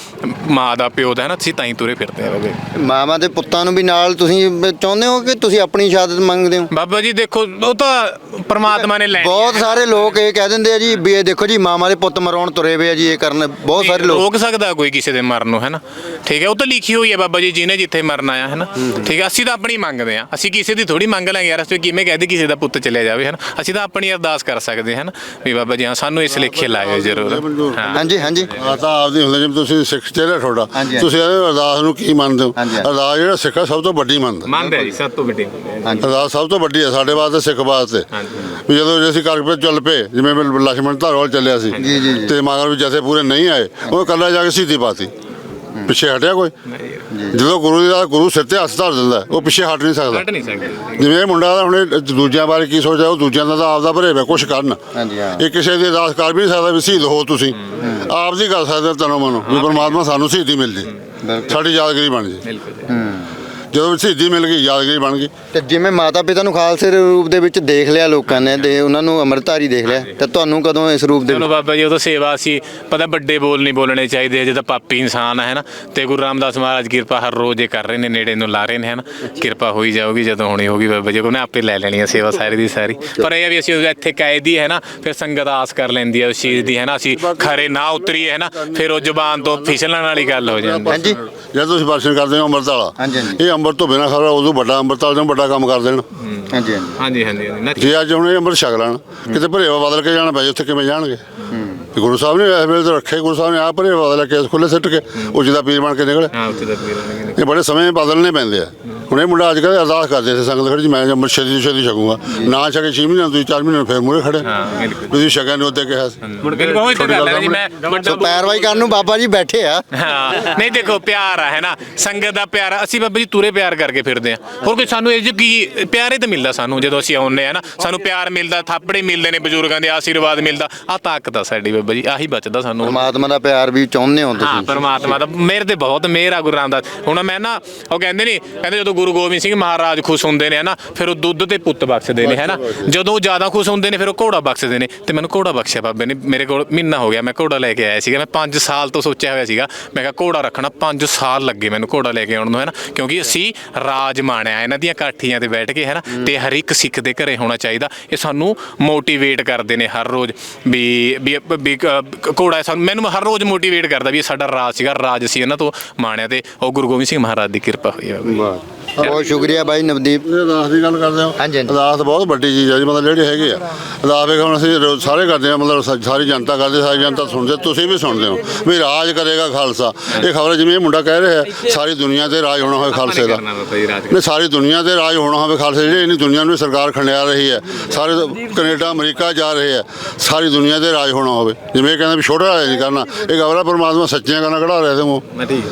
ਮਾਂ ਦਾ ਪਿਓ ਦਾ ਹੈ ਨਾ? ਤੁਸੀਂ ਤਾਂ ਹੀ ਤੁਰੇ ਫਿਰਦੇ ਬਾਬੇ। ਮਾਵਾਂ ਦੇ ਪੁੱਤਾਂ ਨੂੰ ਵੀ ਨਾਲ ਤੁਸੀਂ ਬ- ਚਾਹੁੰਦੇ ਹੋ ਕਿ ਤੁਸੀਂ ਆਪਣੀ ਸ਼ਹਾਦਤ ਮੰਗਦੇ ਹੋ? ਬਾਬਾ ਜੀ ਦੇਖੋ ਉਹ ਤਾਂ ਪ੍ਰਮਾਤਮਾ ਨੇ ਲੈਣੀ ਬਹੁਤ ਸਾਰੇ ਲੋਕ ਇਹ ਕਹਿ ਦਿੰਦੇ ਆ ਜੀ ਵੀ ਇਹ ਦੇਖੋ ਜੀ ਮਾਮਾ ਦੇ ਪੁੱਤ ਮਰਾਉਣ ਤੁਰੇ ਵੇ ਆ ਜੀ ਇਹ ਕਰਨ। ਬਹੁਤ ਸਾਰੇ ਲੋਕ ਰੋਕ ਸਕਦਾ ਕੋਈ ਕਿਸੇ ਦੇ ਮਰਨ ਨੂੰ ਹੈ ਨਾ ਠੀਕ ਹੈ ਉਹ ਤਾਂ ਲਿਖੀ ਹੋਈ ਹੈ ਬਾਬਾ ਜੀ ਜਿਹਨੇ ਜਿੱਥੇ ਮਰਨਾ ਆ ਹੈ ਨਾ ਠੀਕ ਹੈ ਅਸੀਂ ਤਾਂ ਆਪਣੀ ਮੰਗਦੇ ਆ ਅਸੀਂ ਕਿਸੇ ਦੀ ਥੋੜੀ ਮੰਗ ਲਾਂਗੇ ਯਾਰ ਅਸੀਂ ਕਿਵੇਂ ਕਹਦੇ ਕਿਸੇ ਦਾ ਪੁੱਤ ਚਲਿਆ ਜਾਵੇ ਹੈ ਨਾ ਅਸੀਂ ਤਾਂ ਆਪਣੀ ਅਰਦਾਸ ਕਰ ਸਕਦੇ ਹਾਂ ਨਾ ਵੀ ਬਾਬਾ ਜੀ ਹਾਂ ਸਾਨੂੰ ਇਸ ਲੇਖੇ ਲਾਇਓ ਜ਼ਰੂਰ। ਹਾਂ। ਹਾਂਜੀ ਹਾਂਜੀ। ਆ ਤਾਂ ਆਪਦੀ ਹੁੰਦਾ ਜਿਵੇਂ ਤੁਸੀਂ ਸਿੱਖ ਚਿਹਰਾ ਤੁਹਾਡਾ ਹਾਂਜੀ। ਤੁਸੀਂ ਅਰਦਾਸ ਨੂੰ ਕੀ ਮੰਨਦੇ ਹੋ? ਹਾਂਜੀ। ਅਰਦਾਸ ਜਿਹੜਾ ਸਿੱਖ ਆ ਸਭ ਤੋਂ ਵੱਡੀ ਵੱਡੀ ਮੰਨਦਾ। ਮੰਨਦੇ ਜੀ ਸਭ ਤੋਂ ਵੱਡੀ ਅਰਦਾਸ ਸਭ ਤੋਂ ਵੱਡੀ ਹੈ ਸਾਡੇ ਵਾਸਤੇ ਸਿੱਖ ਵਾਸਤੇ। ਵੀ ਜਦੋਂ ਅਸੀਂ ਕਰਕੇ ਚੱਲ ਪਏ ਜਿਵੇਂ ਲక్ష్మణ ਧਾਰੋਲ ਚੱਲਿਆ ਸੀ ਤੇ ਮਗਰ ਵੀ ਜਥੇ ਪੂਰੇ ਨਹੀਂ ਆਏ ਉਹ ਕੱਲਾ ਜਾ ਕੇ ਸਿੱਧੀ ਪਾਤੀ। ਪਿੱਛੇ ਹਟਿਆ ਕੋਈ? ਜਦੋਂ ਗੁਰੂ ਜੀ ਦਾ ਗੁਰੂ ਸਿਰ ਤੇ ਹੱਥ ਧਰ ਦਿੰਦਾ ਉਹ ਪਿੱਛੇ ਹਟ ਨਹੀਂ ਸਕਦਾ। ਜਿਵੇਂ ਇਹ ਮੁੰਡਾ ਦਾ ਦੂਜਿਆਂ ਬਾਰੇ ਕੀ ਸੋਚਦਾ ਉਹ ਦੂਜਿਆਂ ਦਾ ਆਪਦਾ ਭਰੇਵਾ ਕੁਛ ਕਰਨ। ਇਹ ਕਿਸੇ ਦੀ ਅਰਦਾਸ ਕਰ ਵੀ ਨਹੀਂ ਸਕਦਾ ਵੀ ਸ਼ਹੀਦ ਹੋ ਤੁਸੀਂ। ਆਪ ਦੀ ਕਰ ਸਕਦੇ ਤਨੋਂ ਮਨੋਂ ਵੀ ਪਰਮਾਤਮਾ ਸਾਨੂੰ ਸ਼ਹੀਦੀ ਮਿਲਦੀ ਸਾਡੀ ਯਾਦਗਰੀ ਬਣ ਜੇ। ਬਿਲਕੁਲ ਜਦੋਂ ਸ਼ਹੀਦੀ ਮਿਲ ਗਈ ਯਾਦਗਾਰੀ ਬਣ ਗਈ। ਤੇ ਜਿਵੇਂ ਮਾਤਾ ਪਿਤਾ ਨੂੰ ਖਾਲਸੇ ਦੇ ਰੂਪ ਦੇ ਵਿੱਚ ਦੇਖ ਲਿਆ ਲੋਕਾਂ ਨੇ ਤੇ ਉਹਨਾਂ ਨੂੰ ਅੰਮ੍ਰਿਤਧਾਰੀ ਦੇਖ ਲਿਆ ਤੇ ਤੁਹਾਨੂੰ ਕਦੋਂ ਇਸ ਰੂਪ ਦੇ ਚਲੋ ਬਾਬਾ ਜੀ ਉਹ ਤਾਂ ਸੇਵਾ ਸੀ। ਪਤਾ ਵੱਡੇ ਬੋਲ ਨਹੀਂ ਬੋਲਣੇ ਚਾਹੀਦੇ ਜਦੋਂ ਪਾਪੀ ਇਨਸਾਨ ਹੈ ਨਾ। ਤੇ ਗੁਰੂ ਰਾਮਦਾਸ ਮਹਾਰਾਜ ਕਿਰਪਾ ਹਰ ਰੋਜ਼ ਇਹ ਕਰ ਰਹੇ ਨੇ ਨੇੜੇ ਨੂੰ ਲਾ ਰਹੇ ਨੇ ਹਨ ਕਿਰਪਾ ਹੋਈ ਜਾਊਗੀ ਜਦੋਂ ਹੋਣੀ ਹੋਗੀ ਬਾਬਾ ਜੀ ਉਹਨੇ ਆਪੇ ਲੈ ਲੈਣੀ ਹੈ ਸੇਵਾ ਸਾਰੀ ਦੀ ਸਾਰੀ। ਪਰ ਇਹ ਆ ਵੀ ਅਸੀਂ ਇੱਥੇ ਕਾਇਦੀ ਹੈ ਨਾ ਫਿਰ ਸੰਗਤ ਆਸ ਕਰ ਲੈਂਦੀ ਹੈ ਉਸ ਚੀਜ਼ ਦੀ ਹੈ ਨਾ। ਅਸੀਂ ਖਰੇ ਨਾ ਉਤਰੀਏ ਹੈ ਨਾ। ਫਿਰ ਉਹ ਜ਼ੁਬਾਨ ਤੋਂ ਫਿਸਲਣ ਵਾਲੀ ਗੱਲ ਹੋ ਜਾਂਦੀ। ਹੈ। ਹਾਂਜੀ। ਜਦ ਤੁਸੀਂ ਦਰਸ਼ਨ ਕਰਦੇ ਹੋ ਅੰਮ੍ਰਿਤ ਵਾਲਾ। ਇਹ ਅੰਮ੍ਰਿਤ ਤੋਂ ਬਿਨਾਂ ਖਬਰ ਉਦੋਂ ਵੱਡਾ ਅੰਮ੍ਰਿਤ ਵਾਲਾ ਨੂੰ ਵੱਡਾ ਕੰਮ ਕਰ ਦੇਣ। ਹਾਂਜੀ ਹਾਂਜੀ। ਹਾਂਜੀ ਹਾਂਜੀ ਹਾਂਜੀ। ਨਾ ਜੇ ਅੱਜ ਹੁਣ ਇਹ ਅੰਮ੍ਰਿਤ ਛਕ ਲੈਣ ਕਿਤੇ ਭਰੇਵਾ ਬਦਲ ਕੇ ਜਾਣਾ ਪੈ ਜਾਏ ਉੱਥੇ ਕਿਵੇਂ ਜਾਣਗੇ? ਵੀ ਗੁਰੂ ਸਾਹਿਬ ਨੇ ਇਸ ਵੇਲੇ ਤਾਂ ਰੱਖੇ ਗੁਰੂ ਸਾਹਿਬ ਨੇ ਆਪ ਭਰੇਵਾ ਬਦਲ ਕੇ ਖੁੱਲੇ ਸਿੱਟ ਕੇ ਉਹ ਜਿਹਦਾ ਪੀਰ ਬਣ ਕੇ ਨਿਕਲੇ। ਹਾਂ ਉੱਥੇ ਤੱਕ ਵੀ ਰਹਿਣਗੇ ਇਹ ਬੜੇ ਸਮੇਂ ਬਦਲਨੇ ਪੈਂਦੇ ਆ। ਹੁਣ ਇਹ ਮੁੰਡਾ ਅੱਜ ਕੱਲ੍ਹ ਅਰਦਾਸ ਕਰਦੇ ਸੀ ਸੰਗਤ ਖੜੀ ਜੀ ਮੈਂ ਅੰਮ੍ਰਿਤ ਛੇਤੀ ਛੇਤੀ ਛਕੂੰਗਾ। ਨਾ ਛਕੇ 6 ਮਹੀਨੇ ਤੁਸੀਂ 4 ਮਹੀਨੇ ਫਿਰ ਮੂਰੇ ਖੜੇ। ਹਾਂ ਬਿਲਕੁਲ ਤੁਸੀਂ ਛਕਿਆ ਨਹੀਂ ਉੱਤੇ ਕਿਹਾ ਸੀ। ਬਿਲਕੁਲ ਉਹ ਤਾਂ ਗੱਲ ਹੈ ਜੀ ਮੈਂ ਵੱਡਾ ਸੋ ਪੈਰਵਾਈ ਕਰਨ ਨੂੰ ਬਾਬਾ ਜੀ ਬੈਠੇ ਆ। ਹਾਂ ਨਹੀਂ ਦੇਖੋ ਪਿਆਰ ਆ ਹੈ ਨਾ? ਸੰਗਤ ਦਾ ਪਿਆਰ ਆ। ਅਸੀਂ ਬਾਬਾ ਜੀ ਤੁਰੇ ਪਿਆਰ ਕਰਕੇ ਫਿਰਦੇ ਆ। ਹੋਰ ਕੋਈ ਸਾਨੂੰ ਇਹ 'ਚ ਕੀ ਪਿਆਰ ਹੀ ਤਾਂ ਮਿਲਦਾ ਸਾਨੂੰ ਜਦੋਂ ਅਸੀਂ ਆਉਂਦੇ ਆ ਨਾ। ਸਾਨੂੰ ਪਿਆਰ ਮਿਲਦਾ ਥਾਪੜੇ ਮਿਲਦੇ ਨੇ ਬਜ਼ੁਰਗਾਂ ਦੇ ਆਸ਼ੀਰਵਾਦ ਮਿਲਦਾ। ਆ ਤਾਕਤ ਆ ਸਾਡੀ ਬਾਬਾ ਜੀ ਆਹੀ ਬਚਦਾ ਸਾਨੂੰ। ਪਰਮਾਤਮਾ ਦਾ ਪਿਆਰ ਵੀ ਚਾਹੁੰਦੇ ਹੋ ਹਾਂ ਤੁਸੀਂ। ਪਰਮਾਤਮਾ ਦਾ। ਮੇਰੇ ਤੇ ਬਹੁਤ ਮਿਹਰ ਆ ਗੁਰੂ ਰਾਮਦਾਸ। ਹੁਣ ਮੈਂ ਨਾ ਉਹ ਕਹਿੰਦੇ ਨਹੀਂ ਕਹਿੰਦੇ ਜਦੋਂ ਗੁਰੂ ਗੋਬਿੰਦ ਸਿੰਘ ਮਹਾਰਾਜ ਖੁਸ਼ ਹੁੰਦੇ ਨੇ ਹਨਾ? ਫਿਰ ਉਹ ਦੁੱਧ ਤੇ ਪੁੱਤ ਬਖਸ਼ਦੇ ਨੇ ਹੈਨਾ? ਜਦੋਂ ਉਹ ਜ਼ਿਆਦਾ ਖੁਸ਼ ਹੁੰਦੇ ਨੇ ਫਿਰ ਉਹ ਘੋੜਾ ਬਖਸ਼ਦੇ ਨੇ। ਤੇ ਮੈਨੂੰ ਘੋੜਾ ਬਖਸ਼ਿਆ ਬਾਬੇ ਨੇ ਮੇਰੇ ਕੋਲ ਮਹੀਨਾ ਹੋ ਗਿਆ ਮੈਂ ਘੋੜਾ ਲੈ ਕੇ ਆਇਆ ਸੀਗਾ। ਮੈਂ 5 ਸਾਲ ਤੋਂ ਸੋਚਿਆ ਹੋਇਆ ਸੀਗਾ ਮੈਂ ਕਿਹਾ ਘੋੜਾ ਰੱਖਣਾ 5 ਸਾਲ ਲੱਗੇ ਮੈਨੂੰ ਘੋੜਾ ਲੈ ਕੇ ਆਉਣ ਨੂੰ ਹੈਨਾ? ਕਿਉਂਕਿ ਅਸੀਂ ਰਾਜ ਮਾਣਿਆ ਇਹਨਾਂ ਦੀਆਂ ਕਾਠੀਆਂ ਤੇ ਬੈਠ ਕੇ ਹੈਨਾ? ਤੇ ਹਰ ਇੱਕ ਸਿੱਖ ਦੇ ਘਰੇ ਹੋਣਾ ਚਾਹੀਦਾ। ਇਹ ਸਾਨੂੰ ਮੋਟੀਵੇਟ ਕਰਦੇ ਨੇ ਹਰ ਰੋਜ਼ ਵੀ ਵੀ ਘੋੜਾ ਸਾਨੂੰ ਮੈਨੂੰ ਹਰ ਰੋਜ਼ ਮੋਟੀਵੇਟ ਕਰਦਾ ਵੀ ਇਹ ਸਾਡਾ ਰਾਜ ਸੀਗਾ ਰਾਜ ਸੀ ਇਹਨਾਂ ਤੋਂ ਮਾਣਿਆ ਤੇ ਉਹ ਗੁਰੂ ਗੋਬਿੰਦ ਸਿੰਘ ਮਹਾਰਾਜ ਦੀ ਕਿਰਪਾ ਹੋਈ ਹੈ ਬਹੁਤ ਸ਼ੁਕਰੀਆ ਬਾਈ ਨਵਦੀਪ। ਅਰਦਾਸ ਦੀ ਗੱਲ ਕਰਦੇ ਹਾਂ। ਹਾਂਜੀ, ਹਾਂਜੀ। ਅਰਦਾਸ ਬਹੁਤ ਵੱਡੀ ਚੀਜ਼ ਹੈ ਜੀ ਮਤਲਬ ਜਿਹੜੇ ਹੈਗੇ ਆ। ਅਰਦਾਸ ਵੇਖ ਹੁਣ ਅਸੀਂ ਸਾਰੇ ਕਰਦੇ ਆ ਮਤਲਬ ਸ- ਸਾਰੀ ਜਨਤਾ ਕਰਦੇ ਸਾਰੀ ਜਨਤਾ ਸੁਣਦੇ ਤੁਸੀਂ ਵੀ ਸੁਣਦੇ ਹੋ। ਵੀ ਰਾਜ ਕਰੇਗਾ ਖਾਲਸਾ। ਇਹ ਖਬਰ ਜਿਵੇਂ ਇਹ ਮੁੰਡਾ ਕਹਿ ਰਿਹਾ ਹੈ ਸਾਰੀ ਦੁਨੀਆ ਤੇ ਰਾਜ ਹੋਣਾ ਹੋਵੇ ਖਾਲਸੇ ਦਾ। ਨੇ ਸਾਰੀ ਦੁਨੀਆ ਤੇ ਰਾਜ ਹੋਣਾ ਹੋਵੇ ਖਾਲਸੇ ਜਿਹੜੇ ਇੰਨੀ ਦੁਨੀਆ ਨੂੰ ਸਰਕਾਰ ਖੰਡਿਆ ਰਹੀ ਹੈ ਸਾਰੇ ਕੈਨੇਡਾ ਅਮਰੀਕਾ ਜਾ ਰਹੇ ਆ ਸਾਰੀ ਦੁਨੀਆ ਤੇ ਰਾਜ ਹੋਣਾ ਹੋਵੇ। ਜਿਵੇਂ ਇਹ ਕਹਿੰਦਾ ਵੀ ਛੋਟਾ ਰਾਜ ਨਹੀਂ ਕਰਨਾ ਇਹ ਗਵਰਾ ਪਰਮਾਤਮਾ ਸੱਚੀਆਂ ਗੱਲਾਂ ਕਢਾ ਰਿਹਾ ਤੇ ਮੂੰਹ। ਮੈਂ ਠੀਕ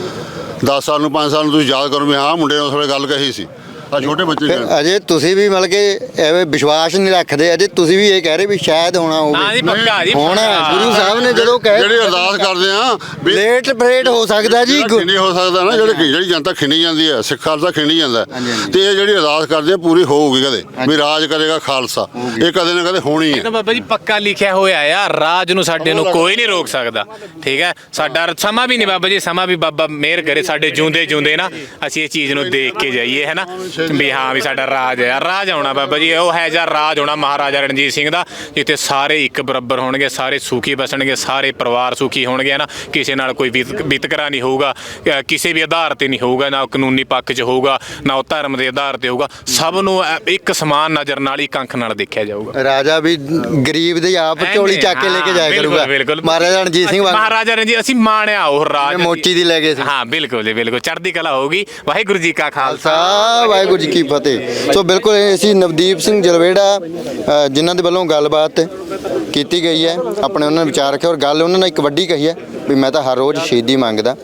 10 ਸਾਲ ਨੂੰ 5 ਸਾਲ ਨੂੰ ਤੁਸੀਂ ਯਾਦ ਕਰੋ ਵੀ ਹਾਂ, ਮੁੰਡੇ ਨੇ ਉਸ ਵੇਲੇ ਗੱਲ ਕਹੀ ਸੀ। ਆ ਛੋਟੇ ਬੱਚੇ ਫਿਰ ਨੇ ਅਜੇ ਤੁਸੀਂ ਵੀ ਮਤਲਬ ਕਿ ਐਵੇਂ ਵਿਸ਼ਵਾਸ ਨਹੀਂ ਰੱਖਦੇ ਅਜੇ ਤੁਸੀਂ ਵੀ ਇਹ ਕਹਿ ਰਹੇ ਵੀ ਸ਼ਾਇਦ ਹੋਣਾ ਹਾਂ ਜੀ ਹੋਵੇ ਪੱਕਾ ਜੀ ਹੋਣਾ। ਗੁਰੂ ਸਾਹਿਬ ਨੇ ਜਦੋਂ ਜਿਹੜੀ ਕਹਿ ਅਰਦਾਸ ਕਰਦੇ ਆ ਵੀ ਲੇਟ ਫਰੇਟ ਹੋ ਸਕਦਾ ਜੀ ਗੁ- ਖਿੰਡੀ ਹੋ ਸਕਦਾ ਨਾ ਜਿਹੜੀ ਜਿਹੜੀ ਜਨਤਾ ਖਿੰਡੀ ਜਾਂਦੀ ਹੈ ਸਿੱਖ ਖਾਲਸਾ ਖਿੰਡੀ ਜਾਂਦਾ। ਹੈ। ਹਾਂਜੀ, ਹਾਂਜੀ। ਤੇ ਇਹ ਜਿਹੜੀ ਅਰਦਾਸ ਕਰਦੇ ਆ ਪੂਰੀ ਹੋਊਗੀ ਕਦੇ ਵੀ ਰਾਜ ਕਰੇਗਾ ਖਾਲਸਾ। ਇਹ ਕਦੇ ਨਾ ਕਦੇ ਹੋਣੀ ਹੈ ਤਾਂ ਬਾਬਾ ਜੀ ਪੱਕਾ ਲਿਖਿਆ ਹੋਇਆ ਆ ਰਾਜ ਨੂੰ ਸਾਡੇ ਨੂੰ ਕੋਈ ਨਹੀਂ ਰੋਕ ਸਕਦਾ। ਠੀਕ ਹੈ? ਸਾਡਾ ਸਮਾਂ ਵੀ ਨਹੀਂ ਬਾਬਾ ਜੀ ਸਮਾਂ ਵੀ ਬਾਬਾ ਮਿਹਰ ਕਰੇ ਸਾਡੇ ਜਿਉਂਦੇ ਜਿਉਂਦੇ ਨਾ ਅਸੀਂ ਇਹ ਚੀਜ਼ ਨੂੰ ਦੇਖ ਕੇ ਜਾਈਏ ਹੈ ਨਾ? ਵੀ ਹਾਂ ਵੀ ਸਾਡਾ ਰਾਜ ਹੈ। ਰਾਜ ਆਉਣਾ ਬਾਬਾ ਜੀ ਉਹ ਹੈ ਜਾਂ ਰਾਜ ਆਉਣਾ ਮਹਾਰਾਜਾ ਰਣਜੀਤ ਸਿੰਘ ਦਾ ਜਿੱਥੇ ਸਾਰੇ ਇੱਕ ਬਰਾਬਰ ਹੋਣਗੇ ਸਾਰੇ ਸੁਖੀ ਬਸਣਗੇ ਸਾਰੇ ਪਰਿਵਾਰ ਸੁਖੀ ਹੋਣਗੇ ਹੈ ਨਾ ਕਿਸੇ ਨਾਲ ਕੋਈ ਵਿਤ- ਵਿਤਕਰਾ ਨਹੀਂ ਹੋਊਗਾ ਕਿਸੇ ਵੀ ਆਧਾਰ ਤੇ ਨਹੀਂ ਹੋਊਗਾ ਨਾ ਕਾਨੂੰਨੀ ਪੱਖ 'ਚ ਹੋਊਗਾ ਨਾ ਉਹ ਧਰਮ ਦੇ ਆਧਾਰ ਤੇ ਹੋਊਗਾ। ਸਭ ਨੂੰ ਇੱਕ ਸਮਾਨ ਨਜ਼ਰ ਨਾਲ ਇੱਕ ਅੱਖ ਨਾਲ ਦੇਖਿਆ ਜਾਊਗਾ। ਰਾਜਾ ਵੀ ਗਰੀਬ ਦੇ ਆਪ ਝੋਲੀ ਚੱਕ ਕੇ ਲੈ ਕੇ ਜਾਇਆ ਕਰੂਗਾ। ਬਿਲਕੁਲ ਮਹਾਰਾਜਾ ਰਣਜੀਤ ਸਿੰਘ ਮਹਾਰਾਜਾ ਰਣਜੀਤ ਅਸੀਂ ਮਾਣਿਆ ਉਹ ਰਾਜ। ਮੋਚੀ ਦੀ ਲੈ ਗਏ ਸੀ। ਹਾਂ ਬਿਲਕੁਲ ਜੀ ਬਿਲਕੁਲ। ਚੜ੍ਹਦੀ ਕਲਾ ਹੋਊਗੀ। ਵਾਹਿਗੁਰੂ ਜੀ ਕਾ ਖਾਲਸਾ। ਖਾਲਸਾ ਵਾਹਿਗੁਰੂ ਜੀ ਕੀ ਫਤਿਹ। ਸੋ ਬਿਲਕੁਲ ਇਹ ਸੀ ਨਵਦੀਪ ਸਿੰਘ ਜਲਵੇੜਾ ਅ, ਜਿਨ੍ਹਾਂ ਦੇ ਵੱਲੋਂ ਗੱਲਬਾਤ ਕੀਤੀ ਗਈ ਹੈ। ਆਪਣੇ ਉਹਨਾਂ ਨੇ ਵਿਚਾਰ ਰੱਖਿਆ ਔਰ ਗੱਲ ਉਹਨਾਂ ਨੇ ਇੱਕ ਵੱਡੀ ਕਹੀ ਹੈ ਵੀ ਮੈਂ ਤਾਂ ਹਰ ਰੋਜ਼ ਸ਼ਹੀਦੀ ਮੰਗਦਾ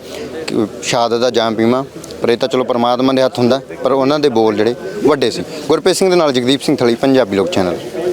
ਕਿ ਸ਼ਹਾਦਤ ਦਾ ਜਾਮ ਪੀਵਾਂ। ਪਰ ਇਹ ਤਾਂ ਚਲੋ ਪਰਮਾਤਮਾ ਦੇ ਹੱਥ ਹੁੰਦਾ ਪਰ ਉਹਨਾਂ ਦੇ ਬੋਲ ਜਿਹੜੇ ਵੱਡੇ ਸੀ। ਗੁਰਪ੍ਰੀਤ ਸਿੰਘ ਦੇ ਨਾਲ ਜਗਦੀਪ ਸਿੰਘ ਥਲੀ ਪੰਜਾਬੀ ਲੋਕ ਚੈਨਲ।